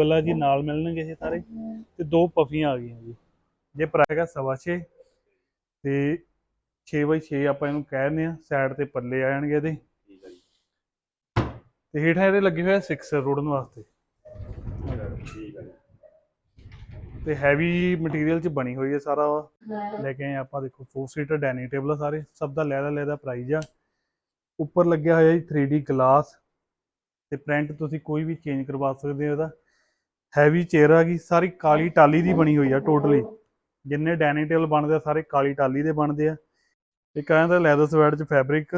ਵਾਲਾ ਜੀ ਨਾਲ ਮਿਲਣਗੇ ਇਹ ਸਾਰੇ। ਤੇ ਦੋ ਪਫੀਆਂ ਆ ਗਈਆਂ ਜੀ। ਜੇ ਸਵਾ ਛੇ। ਤੇ 6 ਬਾਈ 6 ਆਪਾਂ ਇਹਨੂੰ ਕਹਿ ਦਿੰਦੇ ਆ ਸਾਈਡ ਤੇ ਪੱਲੇ ਆ ਜਾਣਗੇ ਇਹਦੇ। ਤੇ ਹੇਠਾਂ ਇਹਦੇ ਲੱਗੇ ਹੋਏ ਆ 6 ਰੋੜਨ ਵਾਸਤੇ। ਤੇ ਹੈਵੀ ਮਟੀਰੀਅਲ ਚ ਬਣੀ ਹੋਈ ਹੈ ਸਾਰਾ। ਲੈ ਕੇ ਆਏ ਆਪਾਂ ਦੇਖੋ 4 ਸੀਟਰ ਡਾਈਨਿੰਗ ਟੇਬਲ ਆ ਸਾਰੇ। ਸਭ ਦਾ ਲੈਦਾ ਲੈਦਾ ਪ੍ਰਾਈਸ ਆ। ਉੱਪਰ ਲੱਗਿਆ ਹੋਇਆ ਜੀ 3D ਗਲਾਸ ਤੇ ਪ੍ਰਿੰਟ ਤੁਸੀਂ ਕੋਈ ਵੀ ਚੇਂਜ ਕਰਵਾ ਸਕਦੇ ਹੋ ਇਹਦਾ। ਹੈਵੀ ਚੇਅਰ ਆ ਗਈ, ਸਾਰੀ ਕਾਲੀ ਟਾਲੀ ਦੀ ਬਣੀ ਹੋਈ ਆ ਟੋਟਲੀ। ਜਿੰਨੇ ਡਾਈਨਿੰਗ ਟੇਬਲ ਬਣਦੇ ਆ, ਸਾਰੇ ਕਾਲੀ ਟਾਲੀ ਦੇ ਬਣਦੇ ਆ। ਇੱਕ ਆਇਆ ਦਾ ਲੈਦਰ ਸਵੈਡ ਚ ਫੈਬਰਿਕ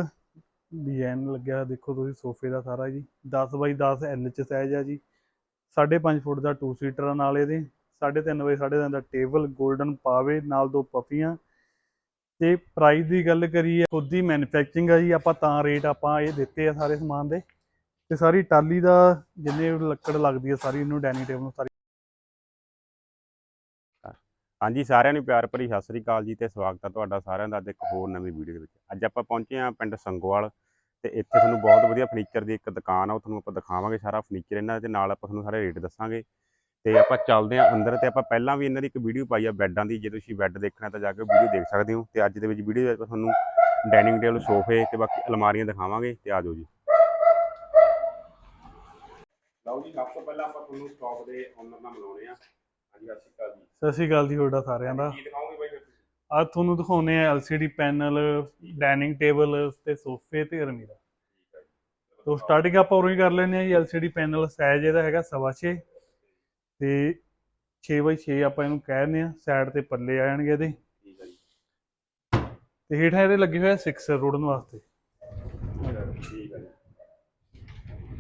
ਡਿਜ਼ਾਈਨ ਲੱਗਿਆ ਦੇਖੋ ਤੁਸੀਂ ਸੋਫੇ ਦਾ ਸਾਰਾ ਜੀ। 10 ਬਾਈ 10 ਐਲ ਚ ਸਾਈਜ਼ ਆ ਜੀ। 5.5 ਫੁੱਟ ਦਾ 2 ਸੀਟਰ ਆ ਨਾਲ ਇਹਦੇ। 3.5 ਬਾਈ 3.5 ਦਾ ਟੇਬਲ 골ਡਨ ਪਾਵੇ, ਨਾਲ ਦੋ ਪਫੀਆਂ ਤੇ ਪ੍ਰਾਈਸ ਦੀ ਗੱਲ ਕਰੀਏ, ਖੁਦ ਦੀ ਮੈਨੂਫੈਕਚਰਿੰਗ ਆ ਜੀ, ਆਪਾਂ ਤਾਂ ਰੇਟ ਆਪਾਂ ਇਹ ਦਿੱਤੇ ਆ ਸਾਰੇ ਸਮਾਨ ਦੇ। ਤੇ ਸਾਰੀ ਟਾਲੀ ਦਾ ਜਿੰਨੇ ਲੱਕੜ ਲੱਗਦੀ ਆ, ਸਾਰੀ ਇਹਨੂੰ ਡਾਈਨਿੰਗ ਟੇਬਲ ਨੂੰ ਸਾਰੀ ਹਾਂਜੀ, ਸਾਰਿਆਂ ਨੂੰ ਪਿਆਰ ਭਰੀ ਸਤਿ ਸ੍ਰੀ ਅਕਾਲ ਜੀ ਤੇ ਸਵਾਗਤ ਹੈ ਤੁਹਾਡਾ ਸਾਰਿਆਂ ਦਾ ਅੱਜ ਇੱਕ ਹੋਰ ਨਵੀਂ ਵੀਡੀਓ ਦੇ ਵਿੱਚ। ਅੱਜ ਆਪਾਂ ਪਹੁੰਚੇ ਹਾਂ ਪਿੰਡ ਸੰਗੋਵਾਲ ਤੇ ਇੱਥੇ ਤੁਹਾਨੂੰ ਬਹੁਤ ਵਧੀਆ ਫਰਨੀਚਰ ਦੀ ਇੱਕ ਦੁਕਾਨ ਆ, ਉਹ ਤੁਹਾਨੂੰ ਆਪਾਂ ਦਿਖਾਵਾਂਗੇ ਸਾਰਾ ਫਰਨੀਚਰ ਇਹਨਾਂ ਦੇ ਨਾਲ ਆਪਾਂ ਤੁਹਾਨੂੰ ਸਾਰੇ ਰੇਟ ਦੱਸਾਂਗੇ। ਤੇ ਆਪਾਂ ਚੱਲਦੇ ਹਾਂ ਅੰਦਰ ਤੇ ਆਪਾਂ ਪਹਿਲਾਂ ਵੀ ਇਹਨਾਂ ਦੀ ਇੱਕ ਵੀਡੀਓ ਪਾਈ ਆ ਬੈੱਡਾਂ ਦੀ, ਜੇ ਤੁਸੀਂ ਬੈੱਡ ਦੇਖਣਾ ਤਾਂ ਜਾ ਕੇ ਵੀਡੀਓ ਦੇਖ ਸਕਦੇ ਹੋ। ਤੇ ਅੱਜ ਦੇ ਵਿੱਚ ਵੀਡੀਓ ਵਿੱਚ ਤੁਹਾਨੂੰ ਡਾਈਨਿੰਗ ਟੇਬਲ ਸੋਫੇ ਤੇ ਬਾਕੀ ਅਲਮਾਰੀਆਂ ਦਿਖਾਵਾਂਗੇ ਤੇ ਆਜੋ ਜੀ। ਲਓ ਜੀ ਸਭ ਤੋਂ ਪਹਿਲਾਂ ਆਪਾਂ ਤੁਹਾਨੂੰ ਸਟਾਕ ਦੇ ਓਨਰ ਨਾਲ ਮਿਲਾਉਣੇ ਆ। ਹਾਂਜੀ ਸਤਿ ਸ਼੍ਰੀ ਅਕਾਲ ਜੀ। ਸਤਿ ਸ਼੍ਰੀ ਅਕਾਲ ਜੀ ਤੁਹਾਡਾ ਸਾਰਿਆਂ ਦਾ। ਕੀ ਦਿਖਾਓਗੇ ਬਾਈ ਫਿਰ ਤੁਸੀਂ? ਅੱਜ ਤੁਹਾਨੂੰ ਦਿਖਾਉਨੇ ਆ LCD ਪੈਨਲ ਡਾਈਨਿੰਗ ਟੇਬਲ ਤੇ ਸੋਫੇ ਤੇ ਅਲਮੀਰਾ ਤੋਂ ਸਟਾਰਟਿੰਗ ਆਪਾਂ ਉਰੋਂ ਹੀ ਕਰ ਲੈਂਦੇ ਆ ਜੀ LCD ਪੈਨਲ ਸਾਈਜ਼ ਇਹਦਾ ਹੈਗਾ ਸਵਾ ਛੇ। ਤੇ 6 ਬਾਈ 6 ਆਪਾਂ ਇਹਨੂੰ ਕਹਿ ਦਿੰਦੇ ਆ ਸਾਈਡ ਤੇ ਪੱਲੇ ਆ ਜਾਣਗੇ ਇਹਦੇ। ਠੀਕ ਹੈ ਜੀ। ਤੇ ਹੇਠਾਂ ਇਹਦੇ ਲੱਗੇ ਹੋਏ ਆ 6 ਰੋੜਨ ਵਾਸਤੇ ਠੀਕ ਹੈ ਜੀ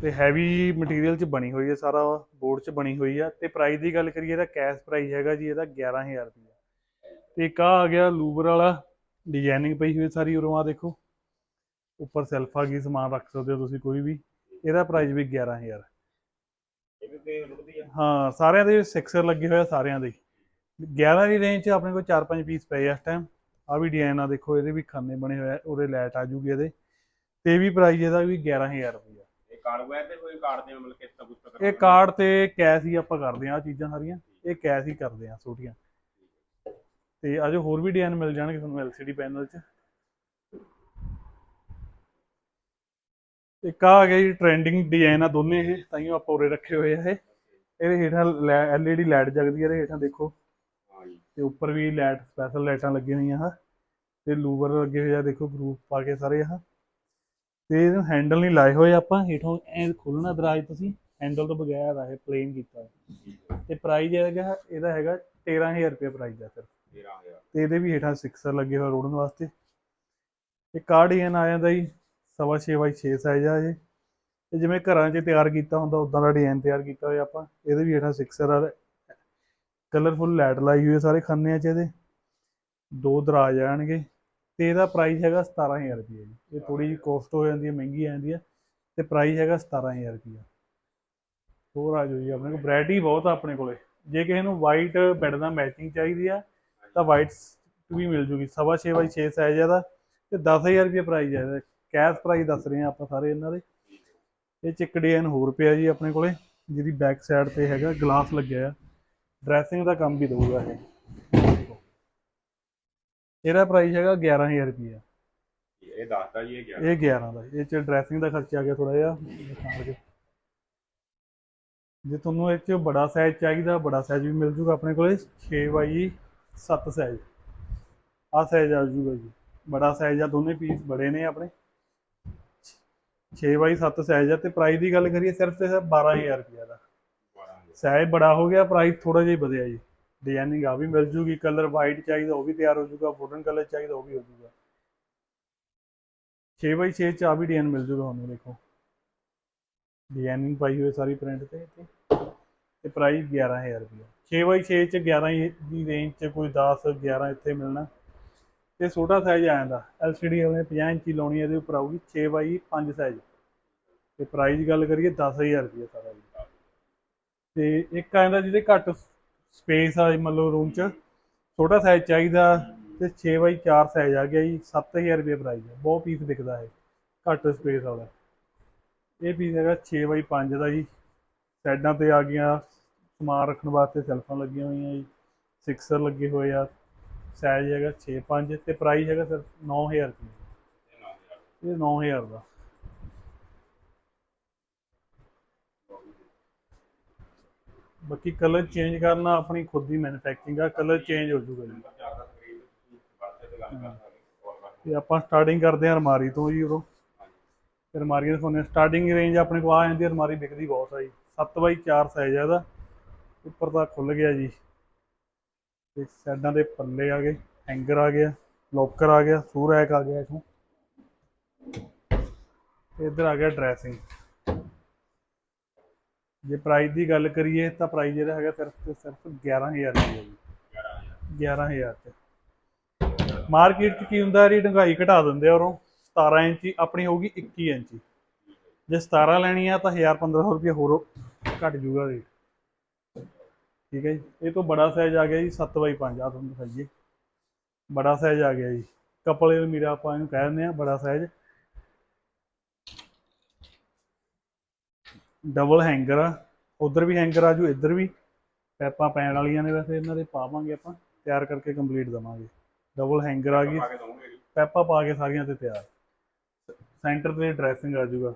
ਤੇ ਹੈਵੀ ਮਟੀਰੀਅਲ ਚ ਬਣੀ ਹੋਈ ਹੈ, ਸਾਰਾ ਬੋਰਡ ਚ ਬਣੀ ਹੋਈ ਆ। ਤੇ ਪ੍ਰਾਈਸ ਦੀ ਗੱਲ ਕਰੀਏ ਇਹਦਾ ਕੈਸ਼ ਪ੍ਰਾਈਸ ਹੈਗਾ ਜੀ, ਇਹਦਾ 11000 ਰੁਪਏ ਤੇ ਇੱਕ ਆਹ ਆ ਗਿਆ ਲੂਵਰ ਵਾਲਾ ਡਿਜ਼ਾਈਨਿੰਗ ਪਈ ਹੋਈ ਸਾਰੀ ਉਰੋਂ ਆ ਦੇਖੋ। ਉੱਪਰ ਸੈਲਫ ਆ ਗਈ, ਸਮਾਨ ਰੱਖ ਸਕਦੇ ਹੋ ਤੁਸੀਂ ਕੋਈ ਵੀ। ਇਹਦਾ ਪ੍ਰਾਈਸ ਵੀ 11000 ਇਹ ਹਾਂ, ਸਾਰਿਆਂ ਦੇ ਸਿਕਸਰ ਲੱਗੇ ਹੋਏ ਆ, ਸਾਰਿਆਂ ਦੇ। 11 ਦੀ ਰੇਂਜ 'ਚ ਆਪਣੇ ਕੋਲ 4-5 ਪੀਸ ਪਏ ਆ ਇਸ ਟਾਈਮ ਆ ਵੀ ਡਿਜ਼ਾਈਨ ਆ, ਦੇਖੋ, ਇਹਦੇ ਵੀ ਖਾਨੇ ਬਣੇ ਹੋਏ ਉਹਦੇ ਲਾਈਟ ਆ ਜੂਗੀ ਇਹਦੇ। ਤੇ ਇਹ ਵੀ ਪ੍ਰਾਈਸ ਇਹਦਾ ਵੀ 11000 ਰੁਪਏ ਵਗੈਰਾ ਤੇ ਕੋਈ ਕਾਰਡ ਤੇ ਮਤਲਬ ਕਿਸ ਤਰ੍ਹਾਂ ਕੁਝ ਇਹ ਕਾਰਡ ਤੇ ਕੈਸ਼ ਹੀ ਆਪਾਂ ਕਰਦੇ ਆ ਚੀਜ਼ਾਂ ਸਾਰੀਆਂ। ਇਹ ਕੈਸ਼ ਹੀ ਕਰਦੇ ਆ ਛੋਟੀਆਂ। ਤੇ ਅਜੇ ਹੋਰ ਵੀ ਡਿਜ਼ਾਈਨ ਮਿਲ ਜਾਣਗੇ ਤੁਹਾਨੂੰ LCD ਪੈਨਲ 'ਚ। ਇੱਕ ਆ ਗਿਆ ਜੀ ਟ੍ਰੈਂਡਿੰਗ ਡਿਜ਼ਾਈਨ ਆ ਦੋਨੇ ਇਹ ਤਾਈਓ ਆਪਾਂ ਉਰੇ ਰੱਖੇ ਹੋਏ ਆ ਇਹ। ਇਹਦੇ ਹੇਠਾਂ LED ਲਾਈਟ ਜਗਦੀ ਆ ਇਹਦੇ ਹੇਠਾਂ ਦੇਖੋ। ਤੇ ਉੱਪਰ ਵੀ ਲਾਈਟ ਸਪੈਸ਼ਲ ਲਾਈਟਾਂ ਲੱਗੀਆਂ ਹੋਈਆਂ ਆ। ਤੇ ਲੂਵਰ ਲੱਗੇ ਹੋਏ ਆ ਦੇਖੋ ਗਰੂਪ ਪਾ ਕੇ ਸਾਰੇ ਆ। ਤੇ ਇਹਨੂੰ ਹੈਂਡਲ ਨਹੀਂ ਲਾਏ ਹੋਏ ਆਪਾਂ ਹੇਠੋਂ ਐ ਖੋਲਣਾ ਦਰਾਜ ਤੁਸੀਂ ਹੈਂਡਲ ਤੋਂ ਬਗੈਰ ਆ ਇਹ ਪਲੇਨ ਕੀਤਾ। ਤੇ ਪ੍ਰਾਈਸ ਹੈਗਾ ਇਹਦਾ ਹੈਗਾ 13000 ਰੁਪਏ ਪ੍ਰਾਈਸ ਆ ਫਿਰ। 13000 ਤੇ ਇਹਦੇ ਵੀ ਹੇਠਾਂ ਸਿਕਸਰ ਲੱਗੇ ਹੋਏ ਰੋੜਨ ਵਾਸਤੇ। ਇਹ ਕਾਰਡ ਡਿਜ਼ਾਈਨ ਆ ਜਾਂਦਾ ਜੀ ਸਵਾ ਛੇ ਬਾਈ 6 ਸਾਈਜ਼ ਆ ਇਹ। ਤੇ ਜਿਵੇਂ ਘਰਾਂ 'ਚ ਤਿਆਰ ਕੀਤਾ ਹੁੰਦਾ ਉਦਾਂ ਦਾ ਡਿਜ਼ਾਈਨ ਤਿਆਰ ਕੀਤਾ ਹੋਇਆ ਆਪਾਂ। ਇਹਦੇ ਵੀ ਹੇਠਾਂ ਸਿਕਸਰ ਆ ਕਲਰਫੁਲ ਲਾਈਟ ਲਾਈ ਹੋਈ ਸਾਰੇ ਖਾਨਿਆਂ 'ਚ ਇਹਦੇ। ਦੋ ਦਰਾਜ ਆਣਗੇ। ਤੇ ਇਹਦਾ ਪ੍ਰਾਈਸ ਹੈਗਾ 17000 ਰੁਪਏ ਜੀ। ਇਹ ਥੋੜੀ ਜਿਹੀ ਕੋਸਟ ਹੋ ਜਾਂਦੀ ਹੈ, ਮਹਿੰਗੀ ਆ ਜਾਂਦੀ ਹੈ ਤੇ ਪ੍ਰਾਈਸ ਹੈਗਾ 17000 ਰੁਪਏ। ਹੋਰ ਆ ਜਾਓ ਜੀ, ਆਪਣੇ ਕੋਲ ਵੈਰਾਈਟੀ ਬਹੁਤ ਆ ਆਪਣੇ ਕੋਲੇ। ਜੇ ਕਿਸੇ ਨੂੰ ਵਾਈਟ ਬੈੱਡ ਦਾ ਮੈਚਿੰਗ ਚਾਹੀਦੀ ਆ, ਤਾਂ ਵਾਈਟ ਵੀ ਮਿਲ ਜੂਗੀ। ਸਵਾ ਛੇ ਬਾਈ 6 ਸਾਈਜ਼ ਇਹਦਾ ਤੇ 10000 ਰੁਪਏ ਪ੍ਰਾਈਸ ਹੈ ਕੈਸ਼ ਪ੍ਰਾਈਸ ਦੱਸ ਰਹੇ ਆ ਆਪਾਂ ਸਾਰੇ ਇਹਨਾਂ ਦੇ। ਇਹ ਚ ਇੱਕ ਡਿਜ਼ਾਈਨ ਹੋਰ ਪਿਆ ਜੀ ਆਪਣੇ ਕੋਲੇ, ਜਿਹਦੀ ਬੈਕ ਸਾਈਡ ਤੇ ਹੈਗਾ ਗਲਾਸ ਲੱਗਿਆ ਆ। ਡਰੈਸਿੰਗ ਦਾ ਕੰਮ ਵੀ ਦਊਗਾ ਇਹ। ਇਹਦਾ ਪ੍ਰਾਈਸ ਹੈਗਾ 11000 ਰੁਪਏ ਇਹ ਦੱਸਦਾ ਜੀ ਇਹ ਗਿਆ ਇਹ 11 ਦਾ ਇਹ ਚ ਡਰੈਸਿੰਗ ਦਾ ਖਰਚਾ ਆ ਗਿਆ ਥੋੜਾ ਜਿਹਾ। ਦਿਖਾਣ ਲੱਗੇ ਜੇ ਤੁਹਾਨੂੰ ਇਹ ਚ ਬੜਾ ਸਾਈਜ਼ ਚਾਹੀਦਾ ਬੜਾ ਸਾਈਜ਼ ਵੀ ਮਿਲ ਜੂਗਾ ਆਪਣੇ ਕੋਲੇ 6 ਬਾਈ 7 ਸਾਈਜ਼ ਆ ਸਾਈਜ਼ ਆ ਜੂਗਾ ਜੀ। ਬੜਾ ਸਾਈਜ਼ ਆ ਦੋਨੇ ਪੀਸ ਬੜੇ ਨੇ ਆਪਣੇ। 6 ਬਾਈ 7 ਸਾਈਜ਼ ਆ ਤੇ ਪ੍ਰਾਈਸ ਦੀ ਗੱਲ ਕਰੀਏ ਸਿਰਫ ਤੇ ਸਿਰਫ 12000 ਰੁਪਏ ਦਾ। 12000 ਸਾਈਜ਼ ਬੜਾ ਹੋ ਗਿਆ ਪ੍ਰਾਈਸ ਥੋੜਾ ਜਿਹਾ ਹੀ ਵਧਿਆ ਜੀ। ਡਿਜ਼ਾਈਨਿੰਗ ਆ ਵੀ ਮਿਲ ਜੂਗੀ ਕਲਰ ਵਾਈਟ ਚਾਹੀਦਾ ਉਹ ਵੀ ਤਿਆਰ ਹੋ ਜੂਗਾ ਵੁਡਨ ਕਲਰ ਚਾਹੀਦਾ ਉਹ ਵੀ ਹੋ ਜੂਗਾ। 6 ਬਾਈ 6 ਚ ਆ ਵੀ ਡਿਜ਼ਾਈਨ ਮਿਲ ਜੂਗਾ ਤੁਹਾਨੂੰ ਦੇਖੋ। ਡਿਜ਼ਾਈਨਿੰਗ ਪਾਈ ਹੋਈ ਸਾਰੀ ਪ੍ਰਿੰਟ ਤੇ ਇੱਥੇ। ਤੇ ਪ੍ਰਾਈਸ 11000 ਰੁਪਏ 6 ਬਾਈ 6 ਚ 11 ਦੀ ਰੇਂਜ ਚ ਕੋਈ 10 11 ਇੱਥੇ ਮਿਲਣਾ। ਤੇ ਛੋਟਾ ਸਾਈਜ਼ ਆ ਜਾਂਦਾ। LCD ਵਾਲੇ 50 ਇੰਚੀ ਲਾਉਣੀ ਹੈ, ਇਹਦੇ ਉੱਪਰ ਆਊਗੀ 6 ਬਾਈ 5 ਸਾਈਜ਼ ਤੇ ਪ੍ਰਾਈਸ ਗੱਲ ਕਰੀਏ 10000 ਰੁਪਏ ਸਾਰਾ ਜੀ। ਤੇ ਇੱਕ ਆ ਜਾਂਦਾ ਜਿਹਦੇ ਘੱਟ ਸਪੇਸ ਆ ਮਤਲਬ ਰੂਮ 'ਚ। ਛੋਟਾ ਸਾਈਜ਼ ਚਾਹੀਦਾ ਤੇ 6 ਬਾਈ 4 ਸਾਈਜ਼ ਆ ਗਿਆ ਜੀ। 7000 ਰੁਪਏ ਪ੍ਰਾਈਸ ਹੈ ਬਹੁਤ ਪੀਸ ਵਿਕਦਾ ਹੈ ਘੱਟ ਸਪੇਸ ਵਾਲਾ। ਇਹ ਪੀਸ ਹੈਗਾ 6 ਬਾਈ 5 ਦਾ ਜੀ। ਸਾਈਡਾਂ ਤੇ ਆ ਗਈਆਂ। ਸਮਾਨ ਰੱਖਣ ਵਾਸਤੇ ਸੈਲਫਾਂ ਲੱਗੀਆਂ ਹੋਈਆਂ ਜੀ। ਸਿਕਸਰ ਲੱਗੇ ਹੋਏ ਆ। ਸਾਈਜ਼ ਹੈਗਾ 6.5 ਤੇ ਪ੍ਰਾਈਸ ਹੈਗਾ ਸਿਰਫ 9000 ਰੁਪਏ। ਇਹ 9000 ਦਾ। ਬਾਕੀ ਕਲਰ ਚੇਂਜ ਕਰਨਾ ਆਪਣੀ ਖੁਦ ਦੀ ਮੈਨੂਫੈਕਚਰਿੰਗ ਆ ਕਲਰ ਚੇਂਜ ਹੋ ਜਾਊਗਾ ਜੀ। ਤੇ ਆਪਾਂ ਸਟਾਰਟਿੰਗ ਕਰਦੇ ਹਾਂ ਅਲਮਾਰੀ ਤੋਂ ਜੀ ਉਦੋਂ। ਤੇ ਅਲਮਾਰੀਆਂ ਦਿਖਾਉਂਦੇ ਸਟਾਰਟਿੰਗ ਰੇਂਜ ਆਪਣੇ ਕੋਲ ਆ ਜਾਂਦੀ ਹੈ, ਅਲਮਾਰੀ ਵਿਕਦੀ ਬਹੁਤ ਆ ਜੀ। 7 ਬਾਈ 4 ਸਾਈਜ਼ ਆ ਇਹਦਾ। ਉੱਪਰ ਤਾਂ ਖੁੱਲ ਗਿਆ ਜੀ। ਤੇ ਸਾਈਡਾਂ ਦੇ ਪੱਲੇ ਆ ਗਏ ਹੈਂਗਰ ਆ ਗਿਆ ਲੋਕਰ ਆ ਗਿਆ ਸੂ ਰੈਕ ਆ ਗਿਆ ਇਥੋਂ। ਤੇ ਇੱਧਰ ਆ ਗਿਆ ਡਰੈਸਿੰਗ ਜੇ ਪ੍ਰਾਈਸ ਦੀ ਗੱਲ ਕਰੀਏ ਤਾਂ ਪ੍ਰਾਈਸ ਜਿਹੜਾ ਹੈਗਾ ਸਿਰਫ ਤੇ ਸਿਰਫ 11000 ਰੁਪਏ ਜੀ। 11000 ਤੇ। ਮਾਰਕੀਟ 'ਚ ਕੀ ਹੁੰਦਾ ਰੀ ਡੰਗਾਈ ਘਟਾ ਦਿੰਦੇ ਆ ਉਰੋਂ। 17 ਇੰਚੀ ਆਪਣੀ ਹੋਊਗੀ 21 ਇੰਚੀ। ਜੇ 17 ਲੈਣੀ ਆ ਤਾਂ 1000 1500 ਰੁਪਏ ਹੋਰ ਘਟ ਜੂਗਾ ਰੇਟ ਠੀਕ ਹੈ ਜੀ। ਇਹ ਤੋਂ ਬੜਾ ਸਾਈਜ਼ ਆ ਗਿਆ ਜੀ 7 ਬਾਈ 5 ਆ ਤੁਹਾਨੂੰ ਦਿਖਾਈਏ। ਬੜਾ ਸਾਈਜ਼ ਆ ਗਿਆ ਜੀ। ਕਪਲ ਮੀਰਾ ਆਪਾਂ ਇਹਨੂੰ ਕਹਿ ਦਿੰਦੇ ਆ, ਬੜਾ ਸਾਈਜ਼ ਡਬਲ ਹੈਂਗਰ ਆ ਉਧਰ ਵੀ ਹੈਂਗਰ ਆ ਜੂ ਇੱਧਰ ਵੀ। ਪੈਪਾਂ ਪੈਣ ਵਾਲੀਆਂ ਨੇ ਵੈਸੇ ਇਹਨਾਂ ਦੇ ਪਾਵਾਂਗੇ ਆਪਾਂ ਤਿਆਰ ਕਰਕੇ ਕੰਪਲੀਟ ਦਵਾਂਗੇ। ਡਬਲ ਹੈਂਗਰ ਆ ਗਈ। ਪੈਪਾ ਪਾ ਕੇ ਸਾਰੀਆਂ ਤੇ ਤਿਆਰ। ਸੈਂਟਰ ਤੇ ਡਰੈਸਿੰਗ ਆ ਜਾਊਗਾ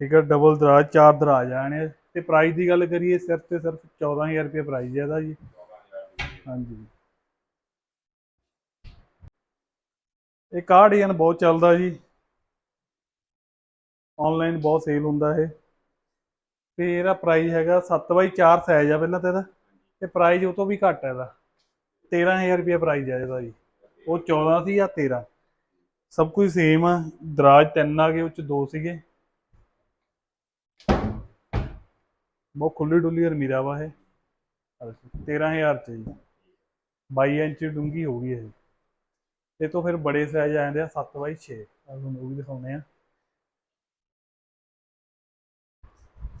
ਠੀਕ ਹੈ ਡਬਲ ਦਰਾਜ ਚਾਰ ਦਰਾਜ ਆਣੇ ਤੇ ਪ੍ਰਾਈਸ ਦੀ ਗੱਲ ਕਰੀਏ ਸਿਰਫ ਤੇ ਸਿਰਫ 14000 ਰੁਪਏ ਪ੍ਰਾਈਸ ਹੈ ਇਹਦਾ ਜੀ। ਹਾਂਜੀ। ਇਹ ਕਾਰਡ ਡਿਜ਼ਾਈਨ ਬਹੁਤ ਚੱਲਦਾ ਜੀ। ਆਨਲਾਈਨ ਬਹੁਤ ਸੇਲ ਹੁੰਦਾ ਇਹ। ਤੇ ਇਹਦਾ ਪ੍ਰਾਈਸ ਹੈਗਾ 7 ਬਾਈ 4 ਸਾਈਜ਼ ਆ ਪਹਿਲਾਂ ਤਾਂ ਇਹਦਾ, ਤੇ ਪ੍ਰਾਈਸ ਉਹ ਤੋਂ ਵੀ ਘੱਟ ਹੈ ਇਹਦਾ। 13000 ਰੁਪਏ ਪ੍ਰਾਈਸ ਆ ਇਹਦਾ ਜੀ। ਉਹ 14 ਸੀ ਜਾਂ 13 ਸਭ ਕੁਝ ਸੇਮ ਆ, ਦਰਾਜ ਤਿੰਨ ਆ ਗਏ, ਉਹ ਚ ਦੋ ਸੀਗੇ। ਬਹੁਤ ਖੁੱਲੀ ਡੁੱਲੀ ਅਰਮੀਰਾ ਵਾ ਇਹ। 13000 ਚ ਜੀ। 22 ਇੰਚ ਡੂੰਗੀ ਹੋਊਗੀ ਇਹ। ਇਹ ਤੋਂ ਫਿਰ ਬੜੇ ਸਾਈਜ਼ ਆ ਜਾਂਦੇ ਆ 7 ਬਾਈ 6 ਤੁਹਾਨੂੰ ਉਹ ਵੀ ਦਿਖਾਉਣੇ ਆ।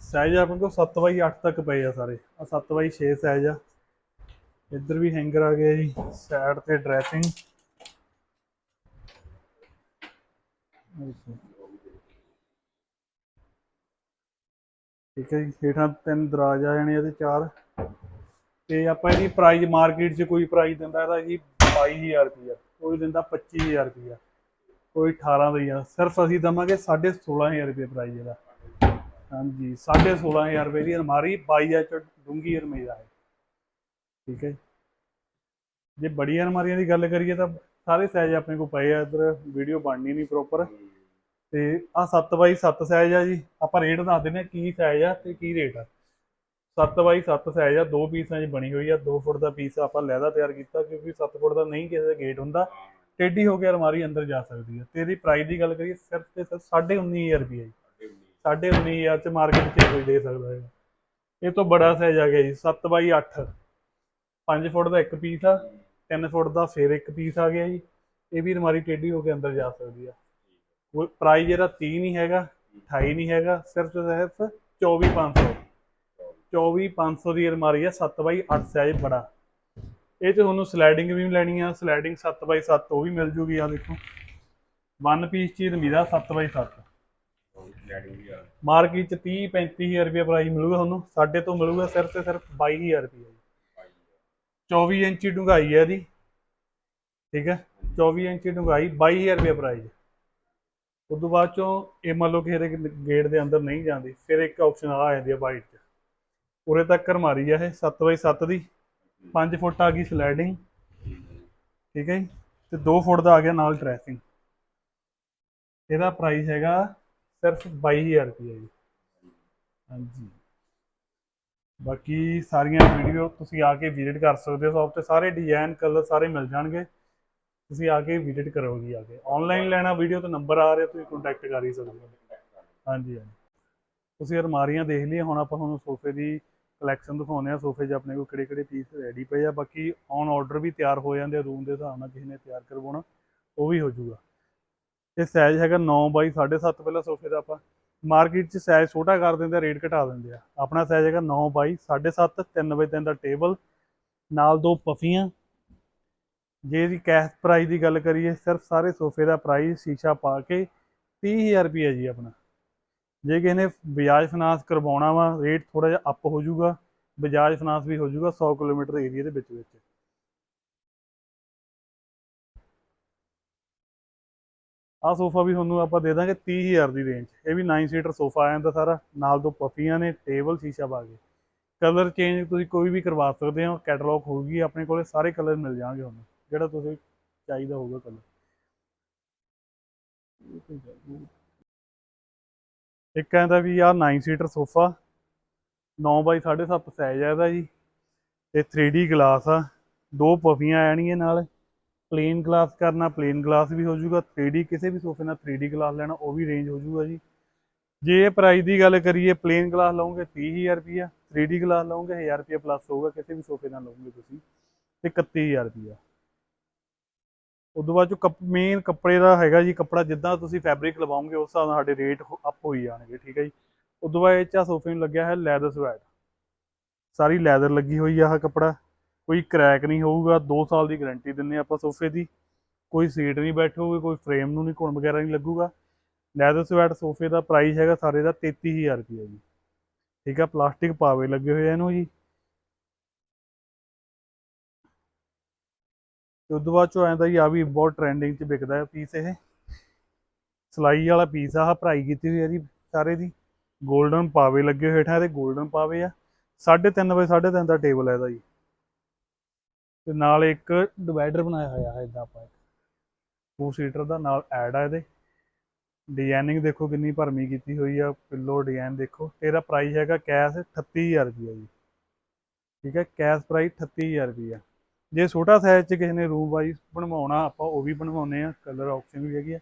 ਸਾਈਜ਼ ਆਪਣੇ ਕੋਲ 7 ਬਾਈ 8 ਤੱਕ ਪਏ ਆ ਸਾਰੇ। ਆ 7 ਬਾਈ 6 ਸਾਈਜ਼ ਆ। ਇੱਧਰ ਵੀ ਹੈਂਗਰ ਆ ਗਿਆ ਜੀ, ਸਾਈਡ ਤੇ ਡਰੈਸਿੰਗ। ਠੀਕ ਹੈ ਜੀ, ਹੇਠਾਂ ਤਿੰਨ ਦਰਾਜ ਆ ਜਾਣੇ ਇਹਦੇ ਚਾਰ। ਤੇ ਆਪਾਂ ਇਹਦੀ ਪ੍ਰਾਈਸ ਮਾਰਕੀਟ 'ਚ ਕੋਈ ਪ੍ਰਾਈਸ ਦਿੰਦਾ ਇਹਦਾ ਜੀ 22000 ਰੁਪਇਆ ਕੋਈ ਦਿੰਦਾ 25000 ਰੁਪਇਆ ਕੋਈ 18 ਦਾ ਹੀ ਆ ਸਿਰਫ ਅਸੀਂ ਦਵਾਂਗੇ 16500 ਰੁਪਏ ਪ੍ਰਾਈਸ ਇਹਦਾ। ਹਾਂਜੀ 16500 ਰੁਪਏ ਦੀ ਅਲਮਾਰੀ 22 ਇੰਚ ਡੂੰਗੀ ਅਲਮੀਰਾ ਹੈ। ਠੀਕ ਹੈ ਜੇ। ਬੜੀਆਂ ਅਲਮਾਰੀਆਂ ਦੀ ਗੱਲ ਕਰੀਏ ਤਾਂ ਸਾਰੇ ਸਾਈਜ਼ ਆਪਣੇ ਕੋਲ ਪਏ ਆ, ਇੱਧਰ ਵੀਡੀਓ ਬਣਨੀ ਨਹੀਂ ਪ੍ਰੋਪਰ ਤੇ ਆ 7 ਬਾਈ 7 ਸਾਈਜ਼ ਆ ਜੀ। ਆਪਾਂ ਰੇਟ ਦੱਸ ਦਿੰਦੇ ਆ ਕੀ ਸਾਈਜ਼ ਆ ਤੇ ਕੀ ਰੇਟ ਆ। 7 ਬਾਈ 7 ਸਾਈਜ਼ ਆ, ਦੋ ਪੀਸਾਂ 'ਚ ਬਣੀ ਹੋਈ ਆ। 2 ਫੁੱਟ ਦਾ ਪੀਸ ਆਪਾਂ ਲਹਿਦਾ ਤਿਆਰ ਕੀਤਾ ਕਿਉਂਕਿ 7 ਫੁੱਟ ਦਾ ਨਹੀਂ ਕਿਸੇ ਦਾ ਗੇਟ ਹੁੰਦਾ। ਟੇਢੀ ਹੋ ਕੇ ਅਲਮਾਰੀ ਅੰਦਰ ਜਾ ਸਕਦੀ ਹੈ ਤੇ ਇਹਦੀ ਪ੍ਰਾਈਸ ਦੀ ਗੱਲ ਕਰੀਏ ਸਿਰਫ ਤੇ ਸਿਰਫ 19500 ਰੁਪਏ ਜੀ। 19500 ਚ ਮਾਰਕੀਟ 'ਚ ਕੋਈ ਦੇ ਸਕਦਾ ਹੈ ਇਹ ਤੋਂ ਬੜਾ ਸਾਈਜ਼ ਆ ਗਿਆ ਜੀ 7 ਬਾਈ 8 5 ਫੁੱਟ ਦਾ ਇੱਕ ਪੀਸ ਆ 3 ਫੁੱਟ ਦਾ ਫਿਰ ਇੱਕ ਪੀਸ ਆ ਗਿਆ ਜੀ। ਇਹ ਵੀ ਅਲਮਾਰੀ ਟੇਢੀ ਹੋ ਕੇ ਅੰਦਰ ਜਾ ਸਕਦੀ ਆ। ਕੋਈ ਪ੍ਰਾਈਸ ਇਹਦਾ 30 ਨਹੀਂ ਹੈਗਾ 28 ਨਹੀਂ ਹੈਗਾ, ਸਿਰਫ ਤੇ ਸਿਰਫ 24500 24500 ਦੀ ਅਲਮਾਰੀ ਆ 7 ਬਾਈ 8 ਸਾਈਜ਼ ਬੜਾ। ਇਹ ਚ ਤੁਹਾਨੂੰ ਸਲਾਈਡਿੰਗ ਵੀ ਲੈਣੀ ਆ ਸਲਾਈਡਿੰਗ 7 ਬਾਈ 7 ਉਹ ਵੀ ਮਿਲ ਜੂਗੀ ਆ ਦੇਖੋ। ਵਨ ਪੀਸ ਚੀਜ਼ ਅਲਮੀਰਾ 7 ਬਾਈ 7 ਮਾਰਕੀਟ ਚ 30 35000 ਰੁਪਏ ਪ੍ਰਾਈਸ ਮਿਲੂਗਾ ਤੁਹਾਨੂੰ, ਸਾਡੇ ਤੋਂ ਮਿਲੂਗਾ ਸਿਰਫ ਤੇ ਸਿਰਫ 22000 ਰੁਪਏ 24 ਇੰਚੀ ਡੂੰਘਾਈ ਹੈ ਇਹਦੀ, ਠੀਕ ਹੈ? 24 ਇੰਚੀ ਡੂੰਘਾਈ 22000 ਰੁਪਏ ਪ੍ਰਾਈਸ ਉਸ ਤੋਂ ਬਾਅਦ ਚੋਂ ਇਹ ਮੰਨ ਲਓ ਕਿਸੇ ਦੇ ਗੇਟ ਦੇ ਅੰਦਰ ਨਹੀਂ ਜਾਂਦੀ, ਫਿਰ ਇੱਕ ਆਪਸ਼ਨ ਆ ਜਾਂਦੀ ਹੈ ਵਾਈਟ ਚ। ਉਰੇ ਤੱਕ ਅਲਮਾਰੀ ਆ ਇਹ 7x7 ਦੀ। 5 ਫੁੱਟ ਆ ਗਈ ਸਲਾਈਡਿੰਗ ਠੀਕ ਹੈ ਜੀ? ਤੇ 2 ਫੁੱਟ ਦਾ ਆ ਗਿਆ ਨਾਲ ਡਰੈਸਿੰਗ ਇਹਦਾ ਪ੍ਰਾਈਸ ਹੈਗਾ ਸਿਰਫ 22000 ਰੁਪਏ ਜੀ। ਹਾਂਜੀ। ਬਾਕੀ ਸਾਰੀਆਂ ਵੀਡੀਓ ਤੁਸੀਂ ਆ ਕੇ ਵਿਜ਼ਿਟ ਕਰ ਸਕਦੇ ਹੋ ਸ਼ੌਪ ਤੇ। ਸਾਰੇ ਡਿਜ਼ਾਈਨ ਕਲਰ ਸਾਰੇ ਮਿਲ ਜਾਣਗੇ। ਤੁਸੀਂ ਆ ਕੇ ਵਿਜ਼ਿਟ ਕਰੋ ਜੀ ਆ ਕੇ। ਆਨਲਾਈਨ ਲੈਣਾ ਵੀਡੀਓ ਤੇ ਨੰਬਰ ਆ ਰਿਹਾ ਤੁਸੀਂ ਕੰਟੈਕਟ ਕਰ ਹੀ ਸਕਦੇ ਹੋ। ਹਾਂਜੀ ਹਾਂਜੀ। ਤੁਸੀਂ ਅਲਮਾਰੀਆਂ ਦੇਖ ਲਈਆਂ ਹੁਣ ਆਪਾਂ ਤੁਹਾਨੂੰ ਸੋਫੇ ਦੀ ਕਲੈਕਸ਼ਨ ਦਿਖਾਉਂਦੇ ਆ ਸੋਫੇ 'ਚ ਆਪਣੇ ਕੋਲ ਕਿਹੜੇ ਕਿਹੜੇ ਪੀਸ ਰੈਡੀ ਪਏ ਆ। ਬਾਕੀ ਔਨ ਆਰਡਰ ਵੀ ਤਿਆਰ ਹੋ ਜਾਂਦੇ ਆ ਰੂਮ ਦੇ ਹਿਸਾਬ ਨਾਲ ਕਿਸੇ ਨੇ ਤਿਆਰ ਕਰਵਾਉਣਾ ਉਹ ਵੀ ਹੋ ਜਾਊਗਾ। ਇਹ ਸਾਈਜ਼ ਹੈਗਾ 9 ਬਾਈ 7.5 ਪਹਿਲਾਂ ਸੋਫੇ ਦਾ ਆਪਾਂ। ਮਾਰਕੀਟ 'ਚ ਸਾਈਜ਼ ਛੋਟਾ ਕਰ ਦਿੰਦੇ ਆ ਰੇਟ ਘਟਾ ਦਿੰਦੇ ਆ। ਆਪਣਾ ਸਾਈਜ਼ ਹੈਗਾ 9 ਬਾਈ 7.5 3 ਬਾਈ 3 ਦਾ ਟੇਬਲ ਨਾਲ ਦੋ ਪਫੀਆਂ ਜੇ ਇਹਦੀ ਕੈਸ਼ ਪ੍ਰਾਈਸ ਦੀ ਗੱਲ ਕਰੀਏ, ਸਿਰਫ ਸਾਰੇ ਸੋਫੇ ਦਾ ਪ੍ਰਾਈਸ ਸ਼ੀਸ਼ਾ ਪਾ ਕੇ 30000 ਰੁਪਏ ਜੀ ਆਪਣਾ। ਜੇ ਕਿਸੇ ਨੇ ਬਜਾਜ ਫਾਈਨਾਂਸ ਕਰਵਾਉਣਾ ਵਾ ਰੇਟ ਥੋੜਾ ਜਿਹਾ ਅਪ ਹੋ ਜਾਊਗਾ। ਬਜਾਜ ਫਾਈਨਾਂਸ ਵੀ ਹੋ ਜਾਊਗਾ 100 ਕਿਲੋਮੀਟਰ ਏਰੀਆ ਦੇ ਵਿੱਚ ਵਿੱਚ। ਆਹ ਸੋਫਾ ਵੀ ਤੁਹਾਨੂੰ ਆਪਾਂ ਦੇ ਦਾਂਗੇ 30000 ਦੀ ਰੇਂਜ ਇਹ ਵੀ 9 ਸੀਟਰ ਸੋਫਾ ਆ ਜਾਂਦਾ ਸਾਰਾ। ਨਾਲ ਦੋ ਪੱਫੀਆਂ ਨੇ ਟੇਬਲ ਸ਼ੀਸ਼ਾ ਪਾ ਕੇ। ਕਲਰ ਚੇਂਜ ਤੁਸੀਂ ਕੋਈ ਵੀ ਕਰਵਾ ਸਕਦੇ ਹੋ ਕੈਟਲੌਗ ਹੋਊਗੀ ਆਪਣੇ ਕੋਲੇ, ਸਾਰੇ ਕਲਰ ਮਿਲ ਜਾਣਗੇ ਤੁਹਾਨੂੰ। ਜਿਹੜਾ ਤੁਸੀਂ ਚਾਹੀਦਾ ਹੋਊਗਾ ਕਲਰ ਇੱਕ ਕਹਿੰਦਾ ਵੀ ਆ 9 ਸੀਟਰ ਸੋਫਾ। 9 ਬਾਈ 7.5 ਸਾਈਜ਼ ਆ ਇਹਦਾ ਜੀ। ਤੇ 3D ਗਲਾਸ ਆ। ਦੋ ਪਫੀਆਂ ਆਣਗੀਆਂ ਨਾਲ। ਪਲੇਨ ਗਲਾਸ ਕਰਨਾ ਪਲੇਨ ਗਲਾਸ ਵੀ ਹੋ ਜਾਊਗਾ 3D ਕਿਸੇ ਵੀ ਸੋਫੇ ਨਾਲ 3D ਗਲਾਸ ਲੈਣਾ, ਉਹ ਵੀ ਰੇਂਜ ਹੋ ਜਾਊਗਾ ਜੀ। ਜੇ ਇਹ ਪ੍ਰਾਈਸ ਦੀ ਗੱਲ ਕਰੀਏ ਪਲੇਨ ਗਲਾਸ ਲਓਗੇ 30000 ਰੁਪਿਆ 3D ਗਲਾਸ ਲਓਗੇ 1000 ਰੁਪਿਆ ਪਲੱਸ ਹੋਊਗਾ, ਕਿਸੇ ਵੀ ਸੋਫੇ ਨਾਲ ਲਓਗੇ ਤੁਸੀਂ, ਤੇ 31000 ਰੁਪਿਆ ਤੋਂ ਬਾਅਦ ਚੋਂ ਕੱਪ ਮੇਨ ਕੱਪੜੇ ਦਾ ਹੈਗਾ ਜੀ, ਕੱਪੜਾ ਜਿੱਦਾਂ ਤੁਸੀਂ ਫੈਬਰਿਕ ਲਵਾਉਂਗੇ ਉਸ ਹਿਸਾਬ ਨਾਲ ਸਾਡੇ ਰੇਟ ਅਪ ਹੋਈ ਜਾਣਗੇ, ਠੀਕ ਹੈ ਜੀ। ਉਦੋਂ ਬਾਅਦ ਇਹ 'ਚ ਸੋਫੇ ਨੂੰ ਲੱਗਿਆ ਹੈ ਲੈਦਰ ਸਵੈਟ ਸਾਰੀ ਲੈਦਰ ਲੱਗੀ ਹੋਈ ਆ ਆਹ ਕੱਪੜਾ। ਕੋਈ ਕ੍ਰੈਕ ਨਹੀਂ ਹੋਊਗਾ 2 ਸਾਲ ਦੀ ਗਾਰੰਟੀ ਦਿੰਨੇ ਆਪਾਂ ਸੋਫੇ ਦੀ। ਕੋਈ ਸੀਟ ਨਹੀਂ ਬੈਠੂਗੀ ਕੋਈ ਫਰੇਮ ਨੂੰ ਨਹੀਂ, ਘੁਣ ਵਗੈਰਾ ਨਹੀਂ ਲੱਗੂਗਾ। ਲੈਦਰ ਸਵੈਟ ਸੋਫੇ ਦਾ ਪ੍ਰਾਈਸ ਹੈਗਾ ਸਾਰੇ ਦਾ 33000 ਰੁਪਏ ਜੀ। ਠੀਕ ਆ ਪਲਾਸਟਿਕ ਪਾਵੇ ਲੱਗੇ ਹੋਏ ਇਹਨੂੰ ਜੀ। ਤੇ ਉਦੋਂ ਬਾਅਦ ਚੋਂ ਆਂਦਾ ਜੀ ਆ ਵੀ ਬਹੁਤ ਟ੍ਰੈਂਡਿੰਗ 'ਚ ਵਿਕਦਾ ਹੈ ਪੀਸ ਇਹ। ਸਲਾਈ ਵਾਲਾ ਪੀਸ ਆ, ਆਹ ਭਰਾਈ ਕੀਤੀ ਹੋਈ ਹੈ ਜੀ ਸਾਰੇ ਦੀ। 골ਡਨ ਪਾਵੇ ਲੱਗੇ ਹੋਏ ਹੇਠਾਂ ਇਹਦੇ 골ਡਨ ਪਾਵੇ ਆ। 3.5 ਬਾਈ 3.5 ਦਾ ਟੇਬਲ ਹੈ ਇਹਦਾ ਜੀ। ਤੇ ਨਾਲ ਇੱਕ ਡਿਵਾਈਡਰ ਬਣਾਇਆ ਹੋਇਆ ਹੈ ਇਦਾਂ ਆਪਾਂ ਟੂ ਸੀਟਰ ਦਾ ਨਾਲ ਐਡ ਆ ਇਹਦੇ। ਡਿਜ਼ਾਈਨਿੰਗ ਦੇਖੋ ਕਿੰਨੀ ਭਰਮੀ ਕੀਤੀ ਹੋਈ ਆ ਪਿੱਲੋ ਡਿਜ਼ਾਈਨ ਦੇਖੋ। ਤੇ ਇਹਦਾ ਪ੍ਰਾਈਸ ਹੈਗਾ ਕੈਸ਼ 38000 ਰੁਪਏ ਜੀ। ਠੀਕ ਹੈ ਕੈਸ਼ ਪ੍ਰਾਈਸ 38000 ਰੁਪਏ ਜੇ ਛੋਟਾ ਸਾਈਜ਼ 'ਚ ਕਿਸੇ ਨੇ ਰੂਮ ਵਾਈਜ਼ ਬਣਵਾਉਣਾ, ਆਪਾਂ ਉਹ ਵੀ ਬਣਵਾਉਂਦੇ ਆ ਕਲਰ ਆਪਸ਼ਨ ਵੀ ਹੈਗੀ ਆ।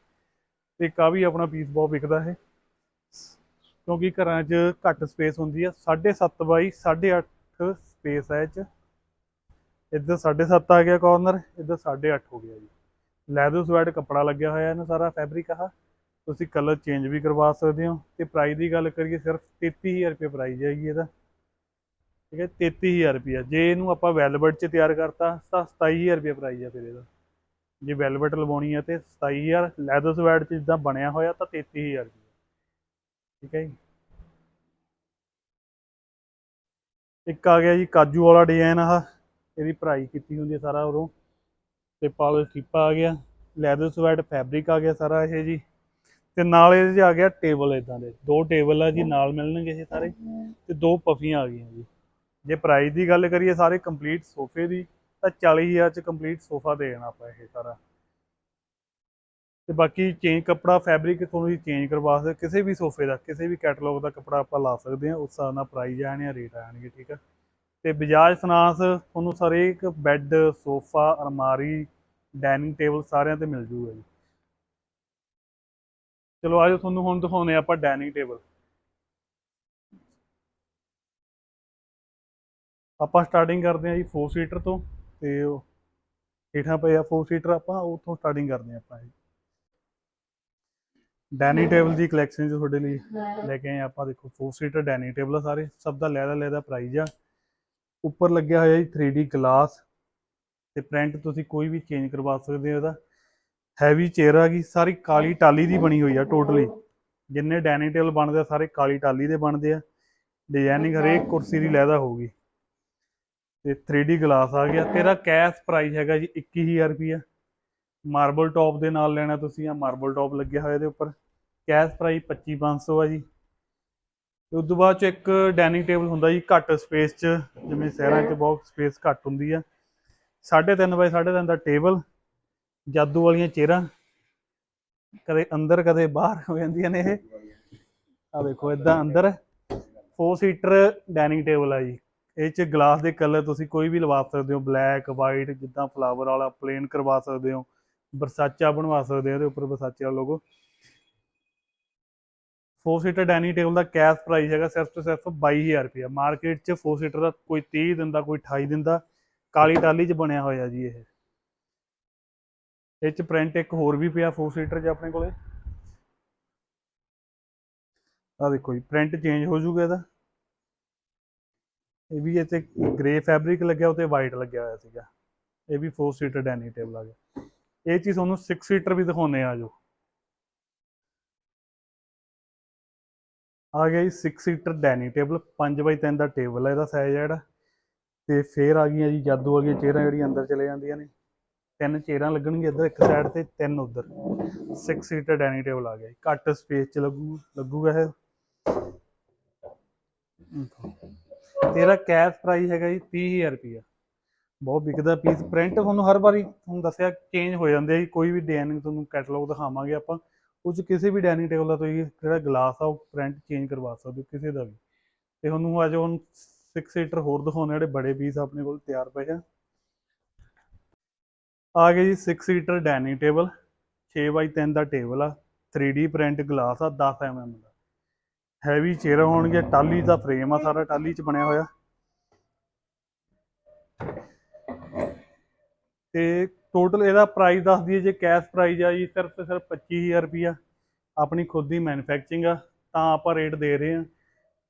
ਤੇ ਕਾਫੀ ਆਪਣਾ ਪੀਸ ਬਹੁਤ ਵਿਕਦਾ ਹੈ ਕਿਉਂਕਿ ਘਰਾਂ 'ਚ ਘੱਟ ਸਪੇਸ ਹੁੰਦੀ ਆ। 7.5 ਬਾਈ 8.5 ਸਪੇਸ ਹੈ ਇਹ 'ਚ। ਇੱਧਰ 7.5 ਆ ਗਿਆ ਕਾਰਨਰ ਇੱਧਰ 8.5 ਹੋ ਗਿਆ ਜੀ। ਲੈਦਰ ਸਵੈਟ ਕੱਪੜਾ ਲੱਗਿਆ ਹੋਇਆ ਇਹਨੂੰ ਸਾਰਾ ਫੈਬਰਿਕ ਆ ਤੁਸੀਂ ਕਲਰ ਚੇਂਜ ਵੀ ਕਰਵਾ ਸਕਦੇ ਹੋ। ਤੇ ਪ੍ਰਾਈਸ ਦੀ ਗੱਲ ਕਰੀਏ, ਸਿਰਫ 33000 ਰੁਪਏ ਪ੍ਰਾਈਸ ਹੈਗੀ ਇਹਦਾ। ਠੀਕ ਹੈ 33000 ਰੁਪਏ। ਜੇ ਇਹਨੂੰ ਆਪਾਂ ਵੈਲਵਟ 'ਚ ਤਿਆਰ ਕਰਤਾ, ਤਾਂ 27000 ਰੁਪਏ ਪ੍ਰਾਈਸ ਆ ਫਿਰ ਇਹਦਾ। ਜੇ ਵੈਲਵਟ ਲਵਾਉਣੀ ਹੈ ਤੇ 27000 ਲੈਦਰ ਸਵੈਟ 'ਚ ਜਿੱਦਾਂ ਬਣਿਆ ਹੋਇਆ, ਤਾਂ 33000 ਰੁਪਏ। ਠੀਕ ਹੈ ਜੀ। ਇੱਕ ਆ ਗਿਆ ਜੀ, ਕਾਜੂ ਵਾਲਾ ਡਿਜ਼ਾਈਨ ਆਹ। ਇਹਦੀ ਭਰਾਈ ਕੀਤੀ ਹੁੰਦੀ ਹੈ ਸਾਰਾ ਉਰੋਂ। ਤੇ ਪਾਲਸ ਕੀਪਾ ਆ ਗਿਆ। ਲੈਦਰ ਸਵੈਟ ਫੈਬਰਿਕ ਆ ਗਿਆ ਸਾਰਾ ਇਹ ਜੀ। ਤੇ ਨਾਲ ਇਹਦੇ 'ਚ ਆ ਗਿਆ ਟੇਬਲ ਇਦਾਂ ਦੇ। ਦੋ ਟੇਬਲ ਆ ਜੀ, ਨਾਲ ਮਿਲਣਗੇ ਇਹ ਸਾਰੇ। ਤੇ ਦੋ ਪਫੀਆਂ ਆ ਗਈਆਂ ਜੀ। ਜੇ ਪ੍ਰਾਈਸ ਦੀ ਗੱਲ ਕਰੀਏ ਸਾਰੇ ਕੰਪਲੀਟ ਸੋਫੇ ਦੀ, ਤਾਂ 40000 ਚ ਕੰਪਲੀਟ ਸੋਫਾ ਦੇ ਦੇਣਾ ਆਪਾਂ ਇਹ ਸਾਰਾ। ਤੇ ਬਾਕੀ ਚੇਂਜ ਕੱਪੜਾ ਫੈਬਰਿਕ ਤੁਹਾਨੂੰ ਚੇਂਜ ਕਰਵਾ ਸਕਦੇ ਕਿਸੇ ਵੀ ਸੋਫੇ ਦਾ, ਕਿਸੇ ਵੀ ਕੈਟਲੌਗ ਦਾ ਕੱਪੜਾ ਆਪਾਂ ਲਾ ਸਕਦੇ ਹਾਂ। ਉਸ ਹਿਸਾਬ ਨਾਲ ਪ੍ਰਾਈਸ ਆਣੇ ਆ ਰੇਟ ਆਣਗੇ ਠੀਕ ਆ। ਤੇ ਬਜਾਜ ਫਾਈਨਾਂਸ ਤੁਹਾਨੂੰ ਸਾਰੇ ਇੱਕ ਬੈੱਡ, ਸੋਫਾ ਅਰਮਾਰੀ ਡਾਈਨਿੰਗ ਟੇਬਲ ਸਾਰਿਆਂ ਤੇ ਮਿਲ ਜੂਗਾ ਜੀ। ਚਲੋ ਆਜੋ ਤੁਹਾਨੂੰ ਹੁਣ ਦਿਖਾਉਂਦੇ ਆਪਾਂ ਡਾਈਨਿੰਗ ਟੇਬਲ। ਆਪਾਂ ਸਟਾਰਟਿੰਗ ਕਰਦੇ ਹਾਂ ਜੀ 4 ਸੀਟਰ ਤੋਂ ਤੇ ਉਹ ਹੇਠਾਂ ਪਏ ਆ 4 ਸੀਟਰ ਆਪਾਂ ਉੱਥੋਂ ਸਟਾਰਟਿੰਗ ਕਰਦੇ ਹਾਂ ਆਪਾਂ ਡਾਈਨਿੰਗ ਟੇਬਲ ਦੀ ਕਲੈਕਸ਼ਨ ਜੋ ਤੁਹਾਡੇ ਲਈ ਲੈ ਕੇ ਆਏ ਆਪਾਂ, ਦੇਖੋ 4 ਸੀਟਰ ਡਾਈਨਿੰਗ ਟੇਬਲ ਆ ਸਾਰੇ, ਸਭ ਦਾ ਲੈਦਾ ਲੈਦਾ ਪ੍ਰਾਈਸ ਆ। ਉੱਪਰ ਲੱਗਿਆ ਹੋਇਆ ਜੀ 3D ਗਲਾਸ ਤੇ ਪ੍ਰਿੰਟ ਤੁਸੀਂ ਕੋਈ ਵੀ ਚੇਂਜ ਕਰਵਾ ਸਕਦੇ ਹੋ ਇਹਦਾ। ਹੈਵੀ ਚੇਅਰ ਆ ਗਈ, ਸਾਰੀ ਕਾਲੀ ਟਾਲੀ ਦੀ ਬਣੀ ਹੋਈ ਆ ਟੋਟਲੀ ਜਿੰਨੇ ਡਾਈਨਿੰਗ ਟੇਬਲ ਬਣਦੇ ਆ, ਸਾਰੇ ਕਾਲੀ ਟਾਲੀ ਦੇ ਬਣਦੇ ਆ। ਡਿਜ਼ਾਈਨਿੰਗ ਹਰੇਕ ਕੁਰਸੀ ਦੀ ਲੈਦਾ ਹੋਊਗੀ। ਤੇ 3D ਗਲਾਸ ਆ ਗਿਆ। ਤੇਰਾ ਕੈਸ਼ ਪ੍ਰਾਈਸ ਹੈਗਾ ਜੀ 21000 ਰੁਪਿਆ ਮਾਰਬਲ ਟੌਪ ਦੇ ਨਾਲ ਲੈਣਾ ਤੁਸੀਂ ਆ। ਮਾਰਬਲ ਟੌਪ ਲੱਗਿਆ ਹੋਇਆ ਇਹਦੇ ਉੱਪਰ। ਕੈਸ਼ ਪ੍ਰਾਈਸ 25500 ਆ ਜੀ। ਤੇ ਉਸ ਤੋਂ ਬਾਅਦ ਚ ਇੱਕ ਡਾਈਨਿੰਗ ਟੇਬਲ ਹੁੰਦਾ ਜੀ ਘੱਟ ਸਪੇਸ 'ਚ, ਜਿਵੇਂ ਸ਼ਹਿਰਾਂ 'ਚ ਬਹੁਤ ਸਪੇਸ ਘੱਟ ਹੁੰਦੀ ਆ। 3.5 ਬਾਈ 3.5 ਦਾ ਟੇਬਲ ਜਾਦੂ ਵਾਲੀਆਂ ਚੇਰਾਂ ਕਦੇ ਅੰਦਰ ਕਦੇ ਬਾਹਰ ਹੋ ਜਾਂਦੀਆਂ ਨੇ ਇਹ। ਆ ਦੇਖੋ ਇਦਾਂ ਅੰਦਰ 4 ਸੀਟਰ ਡਾਈਨਿੰਗ ਟੇਬਲ ਆ ਜੀ। ਇਹ ਚ ਗਲਾਸ ਦੇ ਕਲਰ ਤੁਸੀਂ ਕੋਈ ਵੀ ਲਵਾ ਸਕਦੇ ਹੋ ਬਲੈਕ ਵਾਈਟ ਜਿੱਦਾਂ ਫਲਾਵਰ ਵਾਲਾ ਪਲੇਨ ਕਰਵਾ ਸਕਦੇ ਹੋ ਬਰਸਾਚਾ ਬਣਵਾ ਸਕਦੇ ਹੋ, ਇਹਦੇ ਉੱਪਰ ਬਰਸਾਚੇ ਵਾਲਾ ਲੋਗੋ 4 ਸੀਟਰ ਡਾਈਨਿੰਗ ਟੇਬਲ ਦਾ ਕੈਸ਼ ਪ੍ਰਾਈਸ ਹੈਗਾ ਸਿਰਫ ਤੇ ਸਿਰਫ 22000 ਰੁਪਏ ਮਾਰਕੀਟ 'ਚ 4 ਸੀਟਰ ਦਾ ਕੋਈ 30 ਦਿੰਦਾ ਕੋਈ 28 ਦਿੰਦਾ ਕਾਲੀ ਟਾਲੀ 'ਚ ਬਣਿਆ ਹੋਇਆ ਜੀ ਇਹ। ਇਹ 'ਚ ਪ੍ਰਿੰਟ ਇੱਕ ਹੋਰ ਵੀ ਪਿਆ 4 ਸੀਟਰ 'ਚ ਆਪਣੇ ਕੋਲੇ। ਆ ਦੇਖੋ ਜੀ ਪ੍ਰਿੰਟ ਚੇਂਜ ਹੋ ਜਾਊਗਾ ਇਹਦਾ। ਇਹ ਵੀ ਇੱਥੇ ਗ੍ਰੇ ਫੈਬਰਿਕ ਲੱਗਿਆ ਉਤੇ ਵਾਈਟ ਲੱਗਿਆ ਹੋਇਆ ਸੀਗਾ। ਇਹ ਵੀ 4 ਸੀਟਰ ਡਾਈਨਿੰਗ ਟੇਬਲ ਆ ਗਿਆ। ਇਹ ਚੀਜ਼ ਤੁਹਾਨੂੰ 6 ਸੀਟਰ ਵੀ ਦਿਖਾਉਨੇ ਆ ਜੋ ਆ ਗਿਆ ਜੀ 6 ਸੀਟਰ ਡਾਈਨਿੰਗ ਟੇਬਲ 5 ਬਾਈ 3 ਦਾ ਟੇਬਲ ਹੈ ਇਹਦਾ ਸਾਈਜ਼ ਜਿਹੜਾ। ਤੇ ਫੇਰ ਆ ਗਈਆਂ ਜੀ ਜਾਦੂ ਵਾਲੀਆਂ ਚੇਅਰਾਂ ਜਿਹੜੀਆਂ ਅੰਦਰ ਚਲੇ ਜਾਂਦੀਆਂ ਨੇ। ਤਿੰਨ ਚੇਅਰਾਂ ਲੱਗਣਗੀਆਂ ਇੱਧਰ, ਇੱਕ ਸਾਈਡ ਤੇ ਤਿੰਨ ਉੱਧਰ। 6 ਸੀਟਰ ਡਾਈਨਿੰਗ ਟੇਬਲ ਆ ਗਿਆ ਜੀ। ਘੱਟ ਸਪੇਸ ਚ ਲੱਗੂ, ਲੱਗੂਗਾ ਇਹ। ਤੇਰਾ ਕੈਸ਼ ਪ੍ਰਾਈਸ ਹੈਗਾ ਜੀ 30000 ਰੁਪਇਆ ਬਹੁਤ ਵਿਕਦਾ ਪੀਸ ਪ੍ਰਿੰਟ ਤੁਹਾਨੂੰ ਹਰ ਵਾਰੀ ਤੁਹਾਨੂੰ ਦੱਸਿਆ ਚੇਂਜ ਹੋ ਜਾਂਦੇ ਆ ਜੀ। ਕੋਈ ਵੀ ਡਾਈਨਿੰਗ ਤੁਹਾਨੂੰ ਕੈਟਲੌਗ ਦਿਖਾਵਾਂਗੇ ਆਪਾਂ। ਉਹ ਕਿਸੇ ਵੀ ਡਾਈਨਿੰਗ ਟੇਬਲ ਦਾ ਤੁਸੀਂ ਜਿਹੜਾ ਗਲਾਸ ਆ ਉਹ ਪ੍ਰਿੰਟ ਚੇਂਜ ਕਰਵਾ ਸਕਦੇ ਹੋ ਕਿਸੇ ਦਾ ਵੀ। ਤੇ ਤੁਹਾਨੂੰ ਅੱਜ ਹੁਣ 6 ਸੀਟਰ ਹੋਰ ਦਿਖਾਉਣੇ ਜਿਹੜੇ ਬੜੇ ਪੀਸ ਆਪਣੇ ਕੋਲ, ਤਿਆਰ ਪਏ ਆ। ਆ ਗਏ ਜੀ 6 ਸੀਟਰ ਡਾਈਨਿੰਗ ਟੇਬਲ 6 ਬਾਈ 3 ਦਾ ਟੇਬਲ ਆ 3D ਪ੍ਰਿੰਟ ਗਲਾਸ ਆ 10 mm ਦਾ। ਹੈਵੀ ਚੇਅਰ ਹੋਣਗੇ ਟਾਲੀ ਦਾ ਫਰੇਮ ਆ ਸਾਰਾ ਟਾਲੀ 'ਚ ਬਣਿਆ ਹੋਇਆ। ਤੇ ਟੋਟਲ ਇਹਦਾ ਪ੍ਰਾਈਸ ਦੱਸ ਦਈਏ, ਜੇ ਕੈਸ਼ ਪ੍ਰਾਈਸ ਆ ਜੀ, ਸਿਰਫ ਤੇ ਸਿਰਫ 25000 ਰੁਪਿਆ ਆਪਣੀ ਖੁਦ ਦੀ ਮੈਨੂਫੈਕਚਰਿੰਗ ਆ, ਤਾਂ ਆਪਾਂ ਰੇਟ ਦੇ ਰਹੇ ਹਾਂ।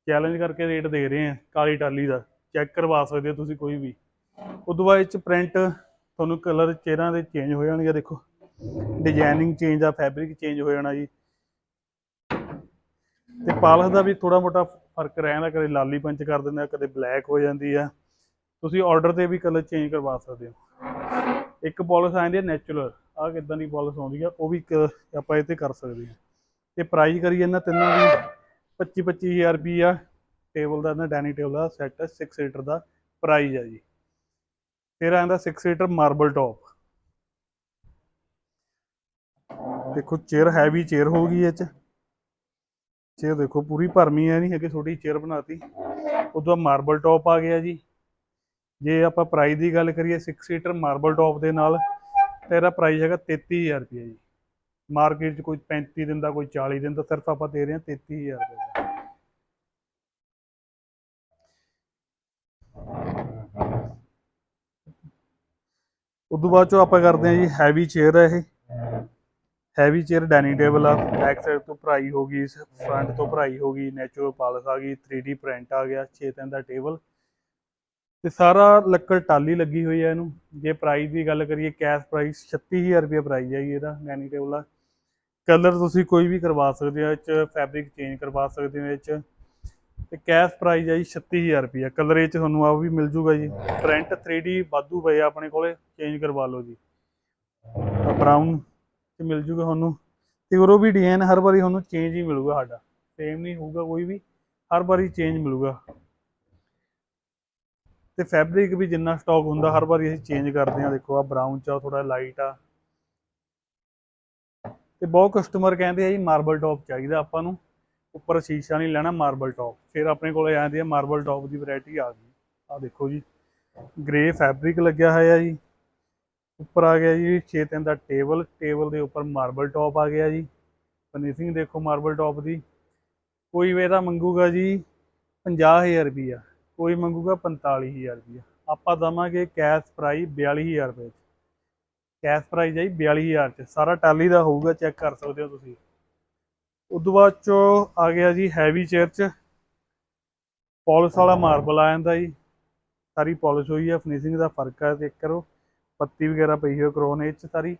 ਚੈਲੰਜ ਕਰਕੇ ਰੇਟ ਦੇ ਰਹੇ ਹਾਂ, ਕਾਲੀ ਟਾਲੀ ਦਾ। ਚੈੱਕ ਕਰਵਾ ਸਕਦੇ ਹੋ ਤੁਸੀਂ ਕੋਈ ਵੀ। ਉਦੋਂ ਬਾਅਦ ਇਹ ਚ ਪ੍ਰਿੰਟ ਤੁਹਾਨੂੰ ਕਲਰ ਚਿਹਰਾਂ ਦੇ ਚੇਂਜ ਹੋ ਜਾਣਗੇ, ਦੇਖੋ। ਡਿਜ਼ਾਈਨਿੰਗ ਚੇਂਜ ਆ ਫੈਬਰਿਕ ਚੇਂਜ ਹੋ ਜਾਣਾ ਜੀ। ਤੇ ਪਾਲਸ ਦਾ ਵੀ ਥੋੜਾ ਮੋਟਾ ਫ਼ਰਕ ਰਹਿੰਦਾ, ਕਦੇ ਲਾਲੀ ਪੰਚ ਕਰ ਦਿੰਦੇ ਆ, ਕਦੇ ਬਲੈਕ ਹੋ ਜਾਂਦੀ ਆ। ਤੁਸੀਂ ਆਰਡਰ ਤੇ ਵੀ ਕਲਰ ਚੇਂਜ ਕਰਵਾ ਸਕਦੇ ਹੋ। ਇੱਕ ਪਾਲਿਸ਼ ਆਉਂਦੀ ਹੈ ਨੈਚੁਰਲ ਆ ਕਿਦਾਂ ਦੀ ਪਾਲਿਸ਼ ਆਉਂਦੀ ਆ, ਉਹ ਵੀ ਇੱਕ ਆਪਾਂ ਇਹ ਤੇ ਕਰ ਸਕਦੇ ਹਾਂ ਤੇ ਪ੍ਰਾਈਸ ਕਰੀਏ ਇਹਨਾਂ ਤਿੰਨਾਂ ਦੀ 25 25000 ਰੁਪਈਆ ਟੇਬਲ ਦਾ ਇਹਨਾਂ ਡਾਈਨਿੰਗ ਟੇਬਲ ਦਾ ਸੈੱਟ ਹੈ 6 ਸੀਟਰ ਦਾ ਪ੍ਰਾਈਸ ਆ ਜੀ। ਫਿਰ ਆਉਂਦਾ 6 ਸੀਟਰ ਮਾਰਬਲ ਟੌਪ ਦੇਖੋ ਚੇਅਰ ਹੈਵੀ ਚੇਅਰ ਹੋ ਗਈ ਇਹ ਚ। ਚੇਅਰ ਦੇਖੋ, ਪੂਰੀ ਭਰਮੀ ਹੈ ਨਹੀਂ, ਹੈਗੇ ਛੋਟੀ ਚੇਅਰ ਬਣਾਤੀ। ਉਦੋਂ ਮਾਰਬਲ ਟੌਪ ਆ ਗਿਆ ਜੀ। ਜੇ ਆਪਾਂ ਪ੍ਰਾਈਸ ਦੀ ਗੱਲ ਕਰੀਏ 6 ਸੀਟਰ ਮਾਰਬਲ ਟੌਪ ਦੇ ਨਾਲ, ਤਾਂ ਇਹਦਾ ਪ੍ਰਾਈਸ ਹੈਗਾ 33000 ਰੁਪਏ ਜੀ। ਮਾਰਕੀਟ 'ਚ ਕੋਈ 35 ਦਿੰਦਾ ਕੋਈ 40 ਦਿੰਦਾ ਸਿਰਫ ਆਪਾਂ ਦੇ ਰਹੇ ਹਾਂ 33000 ਰੁਪਏ ਦਾ ਉਦੋਂ ਬਾਅਦ ਚੋਂ ਆਪਾਂ ਕਰਦੇ ਹਾਂ ਜੀ ਹੈਵੀ ਚੇਅਰ ਹੈ ਇਹ। ਹੈਵੀ ਚੇਅਰ ਡਾਈਨਿੰਗ ਟੇਬਲ ਆ ਬੈਕ ਸਾਈਡ ਤੋਂ ਭਰਾਈ ਹੋ ਗਈ ਫਰੰਟ ਤੋਂ ਭਰਾਈ ਹੋ ਗਈ ਨੈਚੁਰਲ ਪਾਲਸ ਆ ਗਈ 3D ਪ੍ਰਿੰਟ ਆ ਗਿਆ 6 ਤਿੰਨ ਦਾ ਟੇਬਲ ਤੇ ਸਾਰਾ ਲੱਕੜ ਟਾਲੀ ਲੱਗੀ ਹੋਈ ਹੈ ਇਹਨੂੰ। ਜੇ ਪ੍ਰਾਈਸ ਦੀ ਗੱਲ ਕਰੀਏ ਕੈਸ਼ ਪ੍ਰਾਈਸ 36000 ਰੁਪਏ ਪ੍ਰਾਈਸ ਹੈ ਜੀ ਇਹਦਾ ਡਾਈਨਿੰਗ ਟੇਬਲ ਦਾ ਕਲਰ ਤੁਸੀਂ ਕੋਈ ਵੀ ਕਰਵਾ ਸਕਦੇ ਹੋ, ਇਹ ਚ ਫੈਬਰਿਕ ਚੇਂਜ ਕਰਵਾ ਸਕਦੇ ਹੋ, ਇਹ ਚ। ਤੇ ਕੈਸ਼ ਪ੍ਰਾਈਸ ਹੈ ਜੀ 36000 ਰੁਪਏ। ਕਲਰ ਇਹ ਚ ਤੁਹਾਨੂੰ ਆ ਵੀ ਮਿਲ ਜੂਗਾ ਜੀ। ਪ੍ਰਿੰਟ 3D ਵਾਧੂ ਪਏ ਆ ਆਪਣੇ ਕੋਲੇ ਚੇਂਜ ਕਰਵਾ ਲਓ ਜੀ। ਬਰਾਊਨ ਤੇ ਮਿਲ ਜੂਗਾ ਤੁਹਾਨੂੰ। ਤੇ ਉਹ ਵੀ ਡਿਜ਼ਾਈਨ ਹਰ ਵਾਰੀ ਤੁਹਾਨੂੰ ਚੇਂਜ ਹੀ ਮਿਲੂਗਾ ਸਾਡਾ। ਸੇਮ ਨਹੀਂ ਹੋਊਗਾ ਕੋਈ ਵੀ। ਹਰ ਵਾਰੀ ਚੇਂਜ ਮਿਲੂਗਾ। ਤੇ ਫੈਬਰਿਕ ਵੀ ਜਿੰਨਾ ਸਟਾਕ ਹੁੰਦਾ, ਹਰ ਵਾਰੀ ਅਸੀਂ ਚੇਂਜ ਕਰਦੇ ਹਾਂ। ਦੇਖੋ ਆ ਬਰਾਊਨ ਚ ਆ ਥੋੜਾ ਲਾਈਟ ਆ। ਤੇ ਬਹੁਤ ਕਸਟਮਰ ਕਹਿੰਦੇ ਆ ਜੀ ਮਾਰਬਲ ਟੌਪ ਚਾਹੀਦਾ ਆਪਾਂ ਨੂੰ। ਉੱਪਰ ਸ਼ੀਸ਼ਾ ਨਹੀਂ ਲੈਣਾ ਮਾਰਬਲ ਟੌਪ ਫਿਰ ਆਪਣੇ ਕੋਲੇ ਆਉਂਦੀ ਆ ਮਾਰਬਲ ਟੌਪ ਦੀ ਵੈਰਾਈਟੀ ਆ ਗਈ। ਆ ਦੇਖੋ ਜੀ ਗ੍ਰੇ ਫੈਬਰਿਕ ਲੱਗਿਆ ਹੋਇਆ ਜੀ। ਉੱਪਰ ਆ ਗਿਆ ਜੀ 6 ਤਿੰਨ ਦਾ ਟੇਬਲ ਟੇਬਲ ਦੇ ਉੱਪਰ ਮਾਰਬਲ ਟੌਪ ਆ ਗਿਆ ਜੀ। ਫਿਨਿਸ਼ਿੰਗ ਦੇਖੋ ਮਾਰਬਲ ਟੌਪ ਦੀ। ਕੋਈ ਵੀ ਇਹਦਾ ਮੰਗੂਗਾ ਜੀ 50000 ਰੁਪਈਆ। ਕੋਈ ਮੰਗੂਗਾ 45000 ਰੁਪਈਆ। ਆਪਾਂ ਦਵਾਂਗੇ ਕੈਸ਼ ਪ੍ਰਾਈਸ 42000 ਰੁਪਏ ਚ। ਕੈਸ਼ ਪ੍ਰਾਈਸ ਹੈ ਜੀ 42000 ਚ। ਸਾਰਾ ਟਾਲੀ ਦਾ ਹੋਊਗਾ ਚੈੱਕ ਕਰ ਸਕਦੇ ਹੋ ਤੁਸੀਂ। ਉਦੋਂ ਬਾਅਦ ਚੋਂ ਆ ਗਿਆ ਜੀ ਹੈਵੀ ਚੇਅਰ ਚ। ਪਾਲਿਸ਼ ਵਾਲਾ ਮਾਰਬਲ ਆ ਜਾਂਦਾ ਜੀ। ਸਾਰੀ ਪਾਲਿਸ਼ ਹੋਈ ਆ ਫਿਨਿਸ਼ਿੰਗ ਦਾ ਫ਼ਰਕ ਆ ਚੈੱਕ ਕਰੋ। ਪੱਤੀ ਵਗੈਰਾ ਪਈ ਹੋਈ ਕਰੋਨ ਇਹ ਚ ਸਾਰੀ।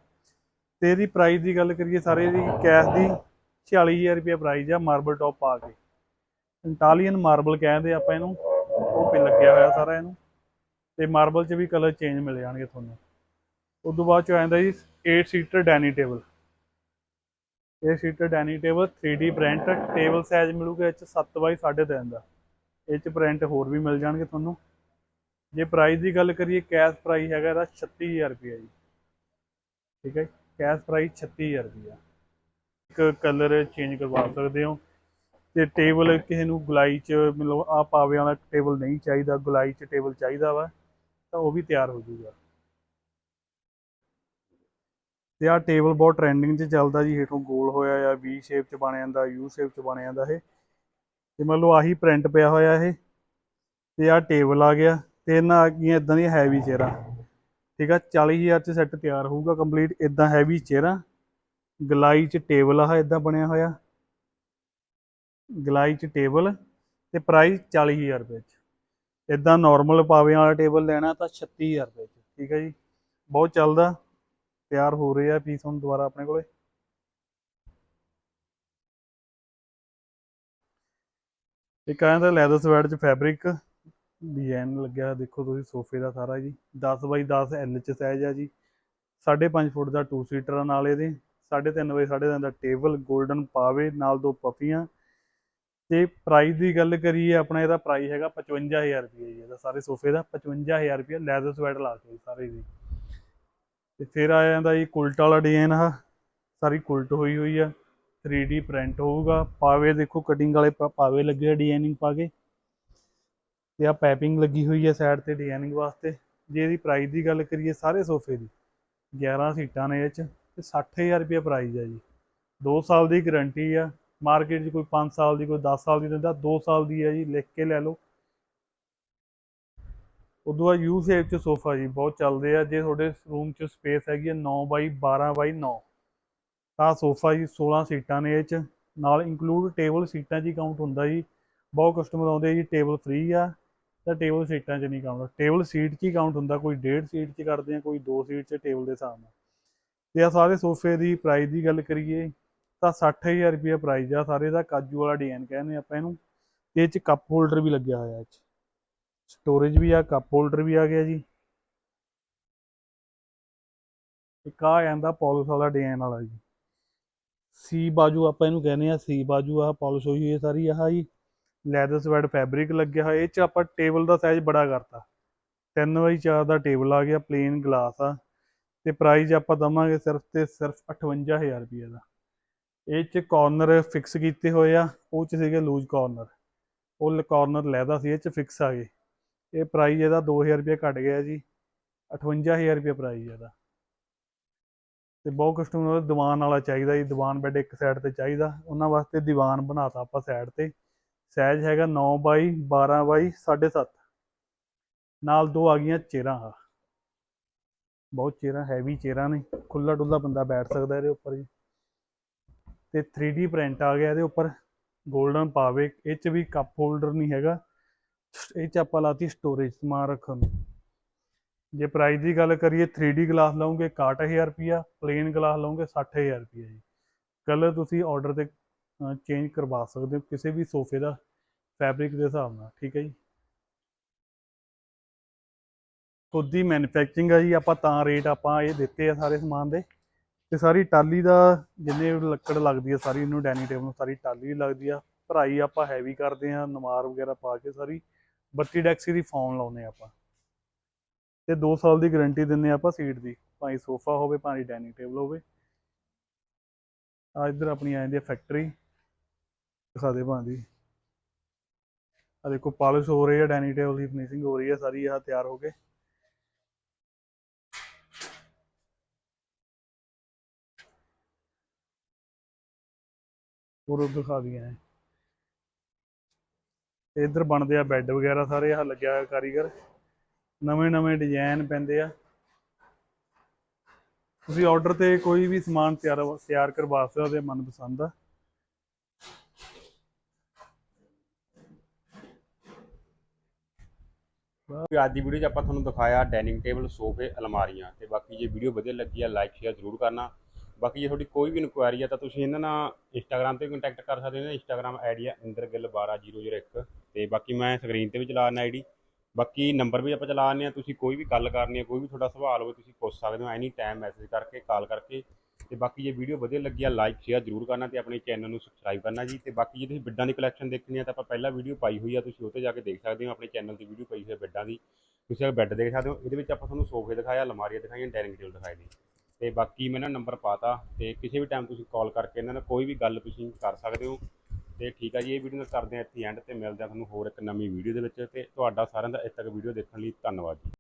ਤੇ ਇਹਦੀ ਪ੍ਰਾਈਸ ਦੀ ਗੱਲ ਕਰੀਏ, ਸਾਰੇ ਦੀ ਕੈਸ਼ ਦੀ 46000 ਰੁਪਏ ਪ੍ਰਾਈਸ ਆ ਮਾਰਬਲ ਟੌਪ ਪਾ ਕੇ। ਇੰਟਾਲੀਅਨ ਮਾਰਬਲ ਕਹਿੰਦੇ ਆਪਾਂ ਇਹਨੂੰ। ਲੱਗਿਆ ਹੋਇਆ ਸਾਰਾ ਇਹਨੂੰ। ਤੇ ਮਾਰਬਲ 'ਚ ਵੀ ਕਲਰ ਚੇਂਜ ਮਿਲ ਜਾਣਗੇ ਤੁਹਾਨੂੰ। ਉਸ ਤੋਂ ਬਾਅਦ ਚ ਆ ਜਾਂਦਾ ਜੀ 8 seater dining table 8 seater dining table 3D print table size ਮਿਲੂਗਾ ਇਹ ਚ 7 ਬਾਈ 3.5 ਦਾ। ਇਹ ਚ ਪ੍ਰਿੰਟ ਹੋਰ ਵੀ ਮਿਲ ਜਾਣਗੇ ਤੁਹਾਨੂੰ। ਜੇ ਪ੍ਰਾਈਸ ਦੀ ਗੱਲ ਕਰੀਏ ਕੈਸ਼ ਪ੍ਰਾਈਸ ਹੈਗਾ ਇਹਦਾ 36000 ਰੁਪਏ ਜੀ। ਠੀਕ ਹੈ ਕੈਸ਼ ਪ੍ਰਾਈਸ 36000 ਰੁਪਏ ਇੱਕ ਕਲਰ ਚੇਂਜ ਕਰਵਾ ਸਕਦੇ ਹੋ। ਤੇ ਟੇਬਲ ਕਿਸੇ ਨੂੰ ਗੁਲਾਈ ਚ ਮਤਲਬ ਆ ਪਾਵੇ ਵਾਲਾ ਟੇਬਲ ਨਹੀਂ ਚਾਹੀਦਾ, ਗੁਲਾਈ ਚ ਟੇਬਲ ਚਾਹੀਦਾ ਵਾ, ਤਾਂ ਉਹ ਵੀ ਤਿਆਰ ਹੋ ਜਾਊਗਾ ਤੇ ਆ ਟੇਬਲ ਬਹੁਤ ਟ੍ਰੈਂਡਿੰਗ 'ਚ ਚੱਲਦਾ ਜੀ, ਹੇਠੋਂ ਗੋਲ ਹੋਇਆ ਆ ਵੀ ਸ਼ੇਪ 'ਚ ਬਣਿਆ ਜਾਂਦਾ ਯੂ ਸ਼ੇਪ 'ਚ ਬਣਿਆ ਜਾਂਦਾ ਇਹ। ਤੇ ਮੰਨ ਲਓ ਆਹੀ ਪ੍ਰਿੰਟ ਪਿਆ ਹੋਇਆ ਇਹ, ਤੇ ਆ ਟੇਬਲ ਆ ਗਿਆ, ਤੇ ਇਹਨਾਂ ਆ ਗਈਆਂ ਇਦਾਂ ਦੀਆਂ ਹੈਵੀ ਚੇਅਰਾਂ ਠੀਕ ਆ 40000 'ਚ ਸੈੱਟ ਤਿਆਰ ਹੋਊਗਾ ਕੰਪਲੀਟ ਇਦਾਂ ਹੈਵੀ ਚੇਅਰਾਂ ਗਲਾਈ 'ਚ ਟੇਬਲ ਆ ਇਦਾਂ ਬਣਿਆ ਹੋਇਆ। ਗਲਾਈ 'ਚ ਟੇਬਲ ਤੇ ਪ੍ਰਾਈਸ 40000 ਰੁਪਏ 'ਚ। ਇਦਾਂ ਨਾਰਮਲ ਪਾਵੇ ਵਾਲਾ ਟੇਬਲ ਲੈਣਾ ਤਾਂ 36000 ਰੁਪਏ 'ਚ, ਠੀਕ ਹੈ ਜੀ? ਬਹੁਤ ਚੱਲਦਾ, ਤਿਆਰ ਹੋ ਰਹੇ ਆ ਪੀਸ ਹੁਣ ਦੁਬਾਰਾ ਆਪਣੇ ਕੋਲੇ। ਇੱਕ ਆਇਆ ਦਾ ਲੈਦਰ ਸਵੈਡ ਚ ਫੈਬਰਿਕ ਡਿਜ਼ਾਈਨ ਲੱਗਿਆ ਦੇਖੋ ਤੁਸੀਂ ਸੋਫੇ ਦਾ ਸਾਰਾ ਜੀ। 10 ਬਾਈ 10 ਐਲ ਚ ਸਾਈਜ਼ ਆ ਜੀ। 5.5 ਫੁੱਟ ਦਾ 2 ਸੀਟਰ ਨਾਲ ਇਹਦੇ। 3.5 ਬਾਈ 3.5 ਦਾ ਟੇਬਲ 골ਡਨ ਪਾਵੇ, ਨਾਲ ਦੋ ਪਫੀਆਂ। ਤੇ ਪ੍ਰਾਈਸ ਦੀ ਗੱਲ ਕਰੀਏ ਆਪਣਾ ਇਹਦਾ ਪ੍ਰਾਈਸ ਹੈਗਾ 55000 ਰੁਪਏ ਜੀ, ਇਹਦਾ ਸਾਰੇ ਸੋਫੇ ਦਾ 55000 ਰੁਪਏ ਲੈਦਰ ਸਵੈਟ ਲਾ ਕੇ ਸਾਰੇ ਦੀ ਤੇ ਫਿਰ ਆ ਜਾਂਦਾ ਜੀ ਕੁਲਟ ਵਾਲਾ ਡਿਜ਼ਾਈਨ ਆ ਸਾਰੀ ਕੁਲਟ ਹੋਈ ਹੋਈ ਆ 3D ਪ੍ਰਿੰਟ ਹੋਊਗਾ, ਪਾਵੇ ਦੇਖੋ ਕਟਿੰਗ ਵਾਲੇ ਪਾਵੇ ਲੱਗੇ ਆ ਡਿਜ਼ਾਈਨਿੰਗ ਪਾ ਕੇ। ਤੇ ਆ ਪੈਪਿੰਗ ਲੱਗੀ ਹੋਈ ਹੈ ਸਾਈਡ ਤੇ ਡਿਜ਼ਾਈਨਿੰਗ ਵਾਸਤੇ। ਜੇ ਇਹਦੀ ਪ੍ਰਾਈਸ ਦੀ ਗੱਲ ਕਰੀਏ ਸਾਰੇ ਸੋਫੇ ਦੀ 11 ਸੀਟਾਂ ਨੇ ਇਹ ਚ, ਤੇ 60000 ਰੁਪਏ ਪ੍ਰਾਈਸ ਆ ਜੀ। 2 ਸਾਲ ਦੀ ਗਾਰੰਟੀ ਆ ਮਾਰਕੀਟ 'ਚ ਕੋਈ 5 ਸਾਲ ਦੀ, ਕੋਈ 10 ਸਾਲ ਦੀ, ਦਿੰਦਾ 2 ਸਾਲ ਦੀ ਹੈ ਜੀ, ਲਿਖ ਕੇ ਲੈ ਲਓ। ਉਦੋਂ ਬਾਅਦ ਯੂ ਸ਼ੇਪ 'ਚ ਸੋਫਾ ਜੀ, ਬਹੁਤ ਚੱਲਦੇ ਆ। ਜੇ ਤੁਹਾਡੇ ਰੂਮ 'ਚ ਸਪੇਸ ਹੈਗੀ ਹੈ 9 ਬਾਈ 12 ਬਾਈ 9 ਤਾਂ ਸੋਫਾ ਜੀ 16 ਸੀਟਾਂ ਨੇ ਇਹ 'ਚ। ਨਾਲ ਇਨਕਲੂਡ ਟੇਬਲ ਸੀਟਾਂ 'ਚ ਹੀ ਕਾਊਂਟ ਹੁੰਦਾ ਜੀ। ਬਹੁਤ ਕਸਟਮਰ ਆਉਂਦੇ ਜੀ ਟੇਬਲ ਫ੍ਰੀ ਆ, ਤਾਂ ਟੇਬਲ ਸੀਟਾਂ 'ਚ ਨਹੀਂ ਕਾਊਂਟ ਟੇਬਲ ਸੀਟ 'ਚ ਹੀ ਕਾਊਂਟ ਹੁੰਦਾ, ਕੋਈ ਡੇਢ ਸੀਟ 'ਚ ਕਰਦੇ ਆ, ਕੋਈ ਦੋ ਸੀਟ 'ਚ ਟੇਬਲ ਦੇ ਹਿਸਾਬ ਨਾਲ। ਤੇ ਆ ਸਾਰੇ ਸੋਫੇ ਦੀ ਪ੍ਰਾਈਸ ਦੀ ਗੱਲ ਕਰੀਏ ਤਾਂ 60000 ਰੁਪਏ ਪ੍ਰਾਈਸ ਆ, ਸਾਰੇ ਦਾ ਕਾਜੂ ਵਾਲਾ ਡਿਜ਼ਾਈਨ ਕਹਿੰਦੇ ਆਪਾਂ ਇਹਨੂੰ। ਤੇ ਇਹ 'ਚ ਕੱਪ ਹੋਲਡਰ ਵੀ ਲੱਗਿਆ ਹੋਇਆ ਇਹ 'ਚ। ਸਟੋਰੇਜ ਵੀ ਆ ਕੱਪ ਹੋਲਡਰ ਵੀ ਆ ਗਿਆ ਜੀ। ਇੱਕ ਆ ਜਾਂਦਾ ਪੋਲਿਸ਼ ਵਾਲਾ ਡਿਜ਼ਾਈਨ ਵਾਲਾ ਜੀ। ਸੀ ਬਾਜੂ ਆਪਾਂ ਇਹਨੂੰ ਕਹਿੰਦੇ ਆ, ਸੀ ਬਾਜੂ ਆ ਪੋਲਿਸ਼ ਹੋਈ ਹੋਈ ਸਾਰੀ ਆਹ ਜੀ। ਲੈਦਰ ਸਵੈਟ ਫੈਬਰਿਕ ਲੱਗਿਆ ਹੋਇਆ, ਇਹ ਚ ਆਪਾਂ ਟੇਬਲ ਦਾ ਸਾਈਜ਼ ਬੜਾ ਕਰਤਾ। 3 ਬਾਈ 4 ਦਾ ਟੇਬਲ ਆ ਗਿਆ ਪਲੇਨ ਗਲਾਸ ਆ। ਤੇ ਪ੍ਰਾਈਸ ਆਪਾਂ ਦਵਾਂਗੇ ਸਿਰਫ ਤੇ ਸਿਰਫ 58000 ਰੁਪਏ ਦਾ। ਇਹ ਚ ਕਾਰਨਰ ਫਿਕਸ ਕੀਤੇ ਹੋਏ ਆ, ਉਹ ਚ ਸੀਗੇ ਲੂਜ਼ ਕਾਰਨਰ ਉਹ ਕਾਰਨਰ ਲੈਦਾ ਸੀ, ਇਹ ਚ ਫਿਕਸ ਆ ਗਏ। ਇਹ ਪ੍ਰਾਈਸ ਇਹਦਾ 2000 ਰੁਪਏ ਘਟ ਗਿਆ ਜੀ 58000 ਰੁਪਏ ਪ੍ਰਾਈਸ ਇਹਦਾ। ਤੇ ਬਹੁਤ ਕਸਟਮਰ ਨੂੰ ਦੀਵਾਨ ਵਾਲਾ ਚਾਹੀਦਾ ਜੀ, ਦੀਵਾਨ ਬੈੱਡ ਇੱਕ ਸਾਈਡ ਤੇ ਚਾਹੀਦਾ। ਉਹਨਾਂ ਵਾਸਤੇ ਦੀਵਾਨ ਬਣਾਤਾ ਆਪਾਂ ਸਾਈਡ ਤੇ। ਸਾਈਜ਼ ਹੈਗਾ 9 ਬਾਈ 12 ਬਾਈ 7.5 ਨਾਲ ਦੋ ਆ ਗਈਆਂ ਚੇਰਾਂ ਆ ਬਹੁਤ ਚੇਅਰਾਂ ਹੈਵੀ ਚੇਰਾਂ ਨੇ। ਖੁੱਲਾ ਡੁੱਲਾ ਬੰਦਾ ਬੈਠ ਸਕਦਾ ਇਹਦੇ ਉੱਪਰ ਜੀ। ਤੇ 3D ਪ੍ਰਿੰਟ ਆ ਗਿਆ ਇਹਦੇ ਉੱਪਰ। 골ਡਨ ਪਾਵੇ, ਇਹ ਚ ਵੀ ਕੱਪ ਹੋਲਡਰ ਨਹੀਂ ਹੈਗਾ। ਇਹ ਚ ਆਪਾਂ ਲਾਤੀ ਸਟੋਰੇਜ ਸਮਾਨ ਰੱਖਣ ਨੂੰ। ਜੇ ਪ੍ਰਾਈਸ ਦੀ ਗੱਲ ਕਰੀਏ 3D ਗਲਾਸ ਲਓਗੇ 61000 ਰੁਪਿਆ ਪਲੇਨ ਗਲਾਸ ਲਓਗੇ 60000 ਰੁਪਿਆ ਜੀ। ਕਲਰ ਤੁਸੀਂ ਆਰਡਰ ਤੇ ਚੇਂਜ ਕਰਵਾ ਸਕਦੇ ਹੋ, ਕਿਸੇ ਵੀ ਸੋਫੇ ਦਾ ਫੈਬਰਿਕ ਦੇ ਹਿਸਾਬ ਨਾਲ, ਠੀਕ ਹੈ ਜੀ? ਖੁਦ ਦੀ ਮੈਨੂਫੈਕਚਰਿੰਗ ਆ ਜੀ, ਆਪਾਂ ਤਾਂ ਰੇਟ ਆਪਾਂ ਇਹ ਦਿੱਤੇ ਆ ਸਾਰੇ ਸਮਾਨ ਦੇ। ਤੇ ਸਾਰੀ ਟਾਲੀ ਦਾ ਜਿੰਨੇ ਲੱਕੜ ਲੱਗਦੀ ਆ, ਸਾਰੀ ਇਹਨੂੰ ਡਾਈਨਿੰਗ ਟੇਬਲ ਨੂੰ ਸਾਰੀ ਟਾਲੀ ਲੱਗਦੀ ਆ। ਭਰਾਈ ਆਪਾਂ ਹੈਵੀ ਕਰਦੇ ਆ ਨਮਾਰ ਵਗੈਰਾ ਪਾ ਕੇ ਸਾਰੀ 32 ਡੈਕਸੀ ਦੀ ਫਾਰਮ ਲਾਉਨੇ ਆਪਾਂ। ਤੇ 2 ਸਾਲ ਦੀ ਗਾਰੰਟੀ ਦਿੰਨੇ ਆਪਾਂ ਸੀਟ ਦੀ, ਭਾਵੇਂ ਸੋਫਾ ਹੋਵੇ, ਭਾਵੇਂ ਡਾਈਨਿੰਗ ਟੇਬਲ ਹੋਵੇ। ਆ ਇੱਧਰ ਆਪਣੀ ਆ ਜਾਂਦੀ ਹੈ ਫੈਕਟਰੀ ਦਿਖਾ ਦੇ ਭਾਂਦੀ ਆ ਦੇਖੋ, ਪਾਲਿਸ਼ ਹੋ ਰਹੀ ਹੈ ਡਾਈਨਿੰਗ ਟੇਬਲ ਦੀ ਫਿਨਿਸ਼ਿੰਗ ਹੋ ਰਹੀ ਹੈ ਸਾਰੀ ਆ ਤਿਆਰ ਹੋ ਕੇ। ਹੋਰ ਦਿਖਾ ਦਿਆਂ ਹੈ ਤੇ ਇੱਧਰ ਬਣਦੇ ਆ ਬੈੱਡ ਵਗੈਰਾ ਸਾਰੇ ਆ ਲੱਗਿਆ ਹੋਇਆ ਕਾਰੀਗਰ। ਨਵੇਂ ਨਵੇਂ ਡਿਜ਼ਾਈਨ ਪੈਂਦੇ ਆ। ਤੁਸੀਂ ਆਰਡਰ ਤੇ ਕੋਈ ਵੀ ਸਮਾਨ ਤਿਆਰ ਤਿਆਰ ਕਰਵਾ ਸਕਦੇ ਹੋ ਮਨਪਸੰਦ ਦਾ ਅੱਜ ਦੀ ਵੀਡੀਓ 'ਚ ਆਪਾਂ ਤੁਹਾਨੂੰ ਦਿਖਾਇਆ ਡਾਈਨਿੰਗ ਟੇਬਲ, ਸੋਫੇ, ਅਲਮਾਰੀਆਂ। ਤੇ ਬਾਕੀ ਜੇ ਵੀਡੀਓ ਵਧੀਆ ਲੱਗੀ ਆ, ਲਾਈਕ, ਸ਼ੇਅਰ ਜ਼ਰੂਰ ਕਰਨਾ। ਬਾਕੀ ਜੇ ਤੁਹਾਡੀ ਕੋਈ ਵੀ ਇਨਕੁਆਇਰੀ ਆ ਤਾਂ ਤੁਸੀਂ ਇਹਨਾਂ ਨਾਲ ਇੰਸਟਾਗ੍ਰam ਤੇ ਕੰਟੈਕਟ ਕਰ ਸਕਦੇ ਹੋ। ਇੰਸਟਾਗ੍ਰam ਆਈਡੀ ਆ ਇੰਦਰ ਇੰਦਰਗਿੱਲ 12001 ਤੇ ਬਾਕੀ ਮੈਂ ਸਕਰੀਨ ਤੇ ਵੀ ਚਲਾ ਦਿੰਦਾ ਆਈਡੀ ਬਾਕੀ ਨੰਬਰ ਵੀ ਆਪਾਂ ਚਲਾ ਦਿੰਦੇ ਆ। ਤੁਸੀਂ ਕੋਈ ਵੀ ਗੱਲ ਕਰਨੀ ਹੈ ਕੋਈ ਵੀ ਤੁਹਾਡਾ ਸਵਾਲ ਹੋਵੇ, ਤੁਸੀਂ ਪੁੱਛ ਸਕਦੇ ਹੋ ਐਨੀ ਟਾਈਮ ਮੈਸੇਜ ਕਰਕੇ ਕਾਲ ਕਰਕੇ। ਤੇ ਬਾਕੀ ਜੇ ਵੀਡੀਓ ਵਧੀਆ ਲੱਗੀ ਆ ਲਾਈਕ ਸ਼ੇਅਰ ਜ਼ਰੂਰ ਕਰਨਾ ਤੇ ਆਪਣੇ ਚੈਨਲ ਨੂੰ ਸਬਸਕ੍ਰਾਈਬ ਕਰਨਾ ਜੀ। ਤੇ ਬਾਕੀ ਜੇ ਤੁਸੀਂ ਬਿੱਡਾਂ ਦੀ ਕਲੈਕਸ਼ਨ ਦੇਖਣੀ ਆ ਤਾਂ ਆਪਾਂ ਪਹਿਲਾਂ ਵੀਡੀਓ ਪਾਈ ਹੋਈ ਆ, ਤੁਸੀਂ ਉਹ ਜਾ ਕੇ ਦੇਖ ਸਕਦੇ ਹੋ। ਆਪਣੇ ਚੈਨਲ ਦੀ ਵੀਡੀਓ ਪਈ ਹੋਈ ਹੈ ਬਿੱਡਾਂ ਦੀ। ਤੁਸੀਂ ਅਗਰ ਬੈੱਡ ਦੇਖ ਸਕਦੇ ਹੋ, ਇਹਦੇ ਵਿੱਚ ਆਪਾਂ ਤੁਹਾਨੂੰ ਸੋਫੇ ਦਿਖਾਇਆ ਅਲਮਾਰੀਆਂ ਦਿਖਾਈਆਂ ਡਾਈਨਿੰਗ ਟੇਬਲ ਦਿਖਾਏ ਨੇ ਤੇ ਬਾਕੀ ਮੈਂ ਨਾ ਨੰਬਰ ਪਾਤਾ ਤੇ ਕਿਸੇ ਵੀ ਟਾਈਮ ਤੁਸੀਂ ਕਾਲ ਕਰਕੇ ਇਹਨਾਂ ਨਾਲ ਕੋਈ ਵੀ ਗੱਲ ਤੁਸੀਂ ਕਰ ਸਕਦੇ ਹੋ। ਤੇ ਠੀਕ ਆ ਜੀ, ਇਹ ਵੀਡੀਓ ਨੂੰ ਕਰਦੇ ਆ ਇੱਥੇ ਐਂਡ ਤੇ ਮਿਲਦੇ ਆ ਤੁਹਾਨੂੰ ਹੋਰ ਇੱਕ ਨਵੀਂ ਵੀਡੀਓ ਦੇ ਵਿੱਚ ਤੇ ਤੁਹਾਡਾ ਸਾਰਿਆਂ ਦਾ ਇੱਥੇ ਤੱਕ ਵੀਡੀਓ ਦੇਖਣ ਲਈ ਧੰਨਵਾਦ ਜੀ।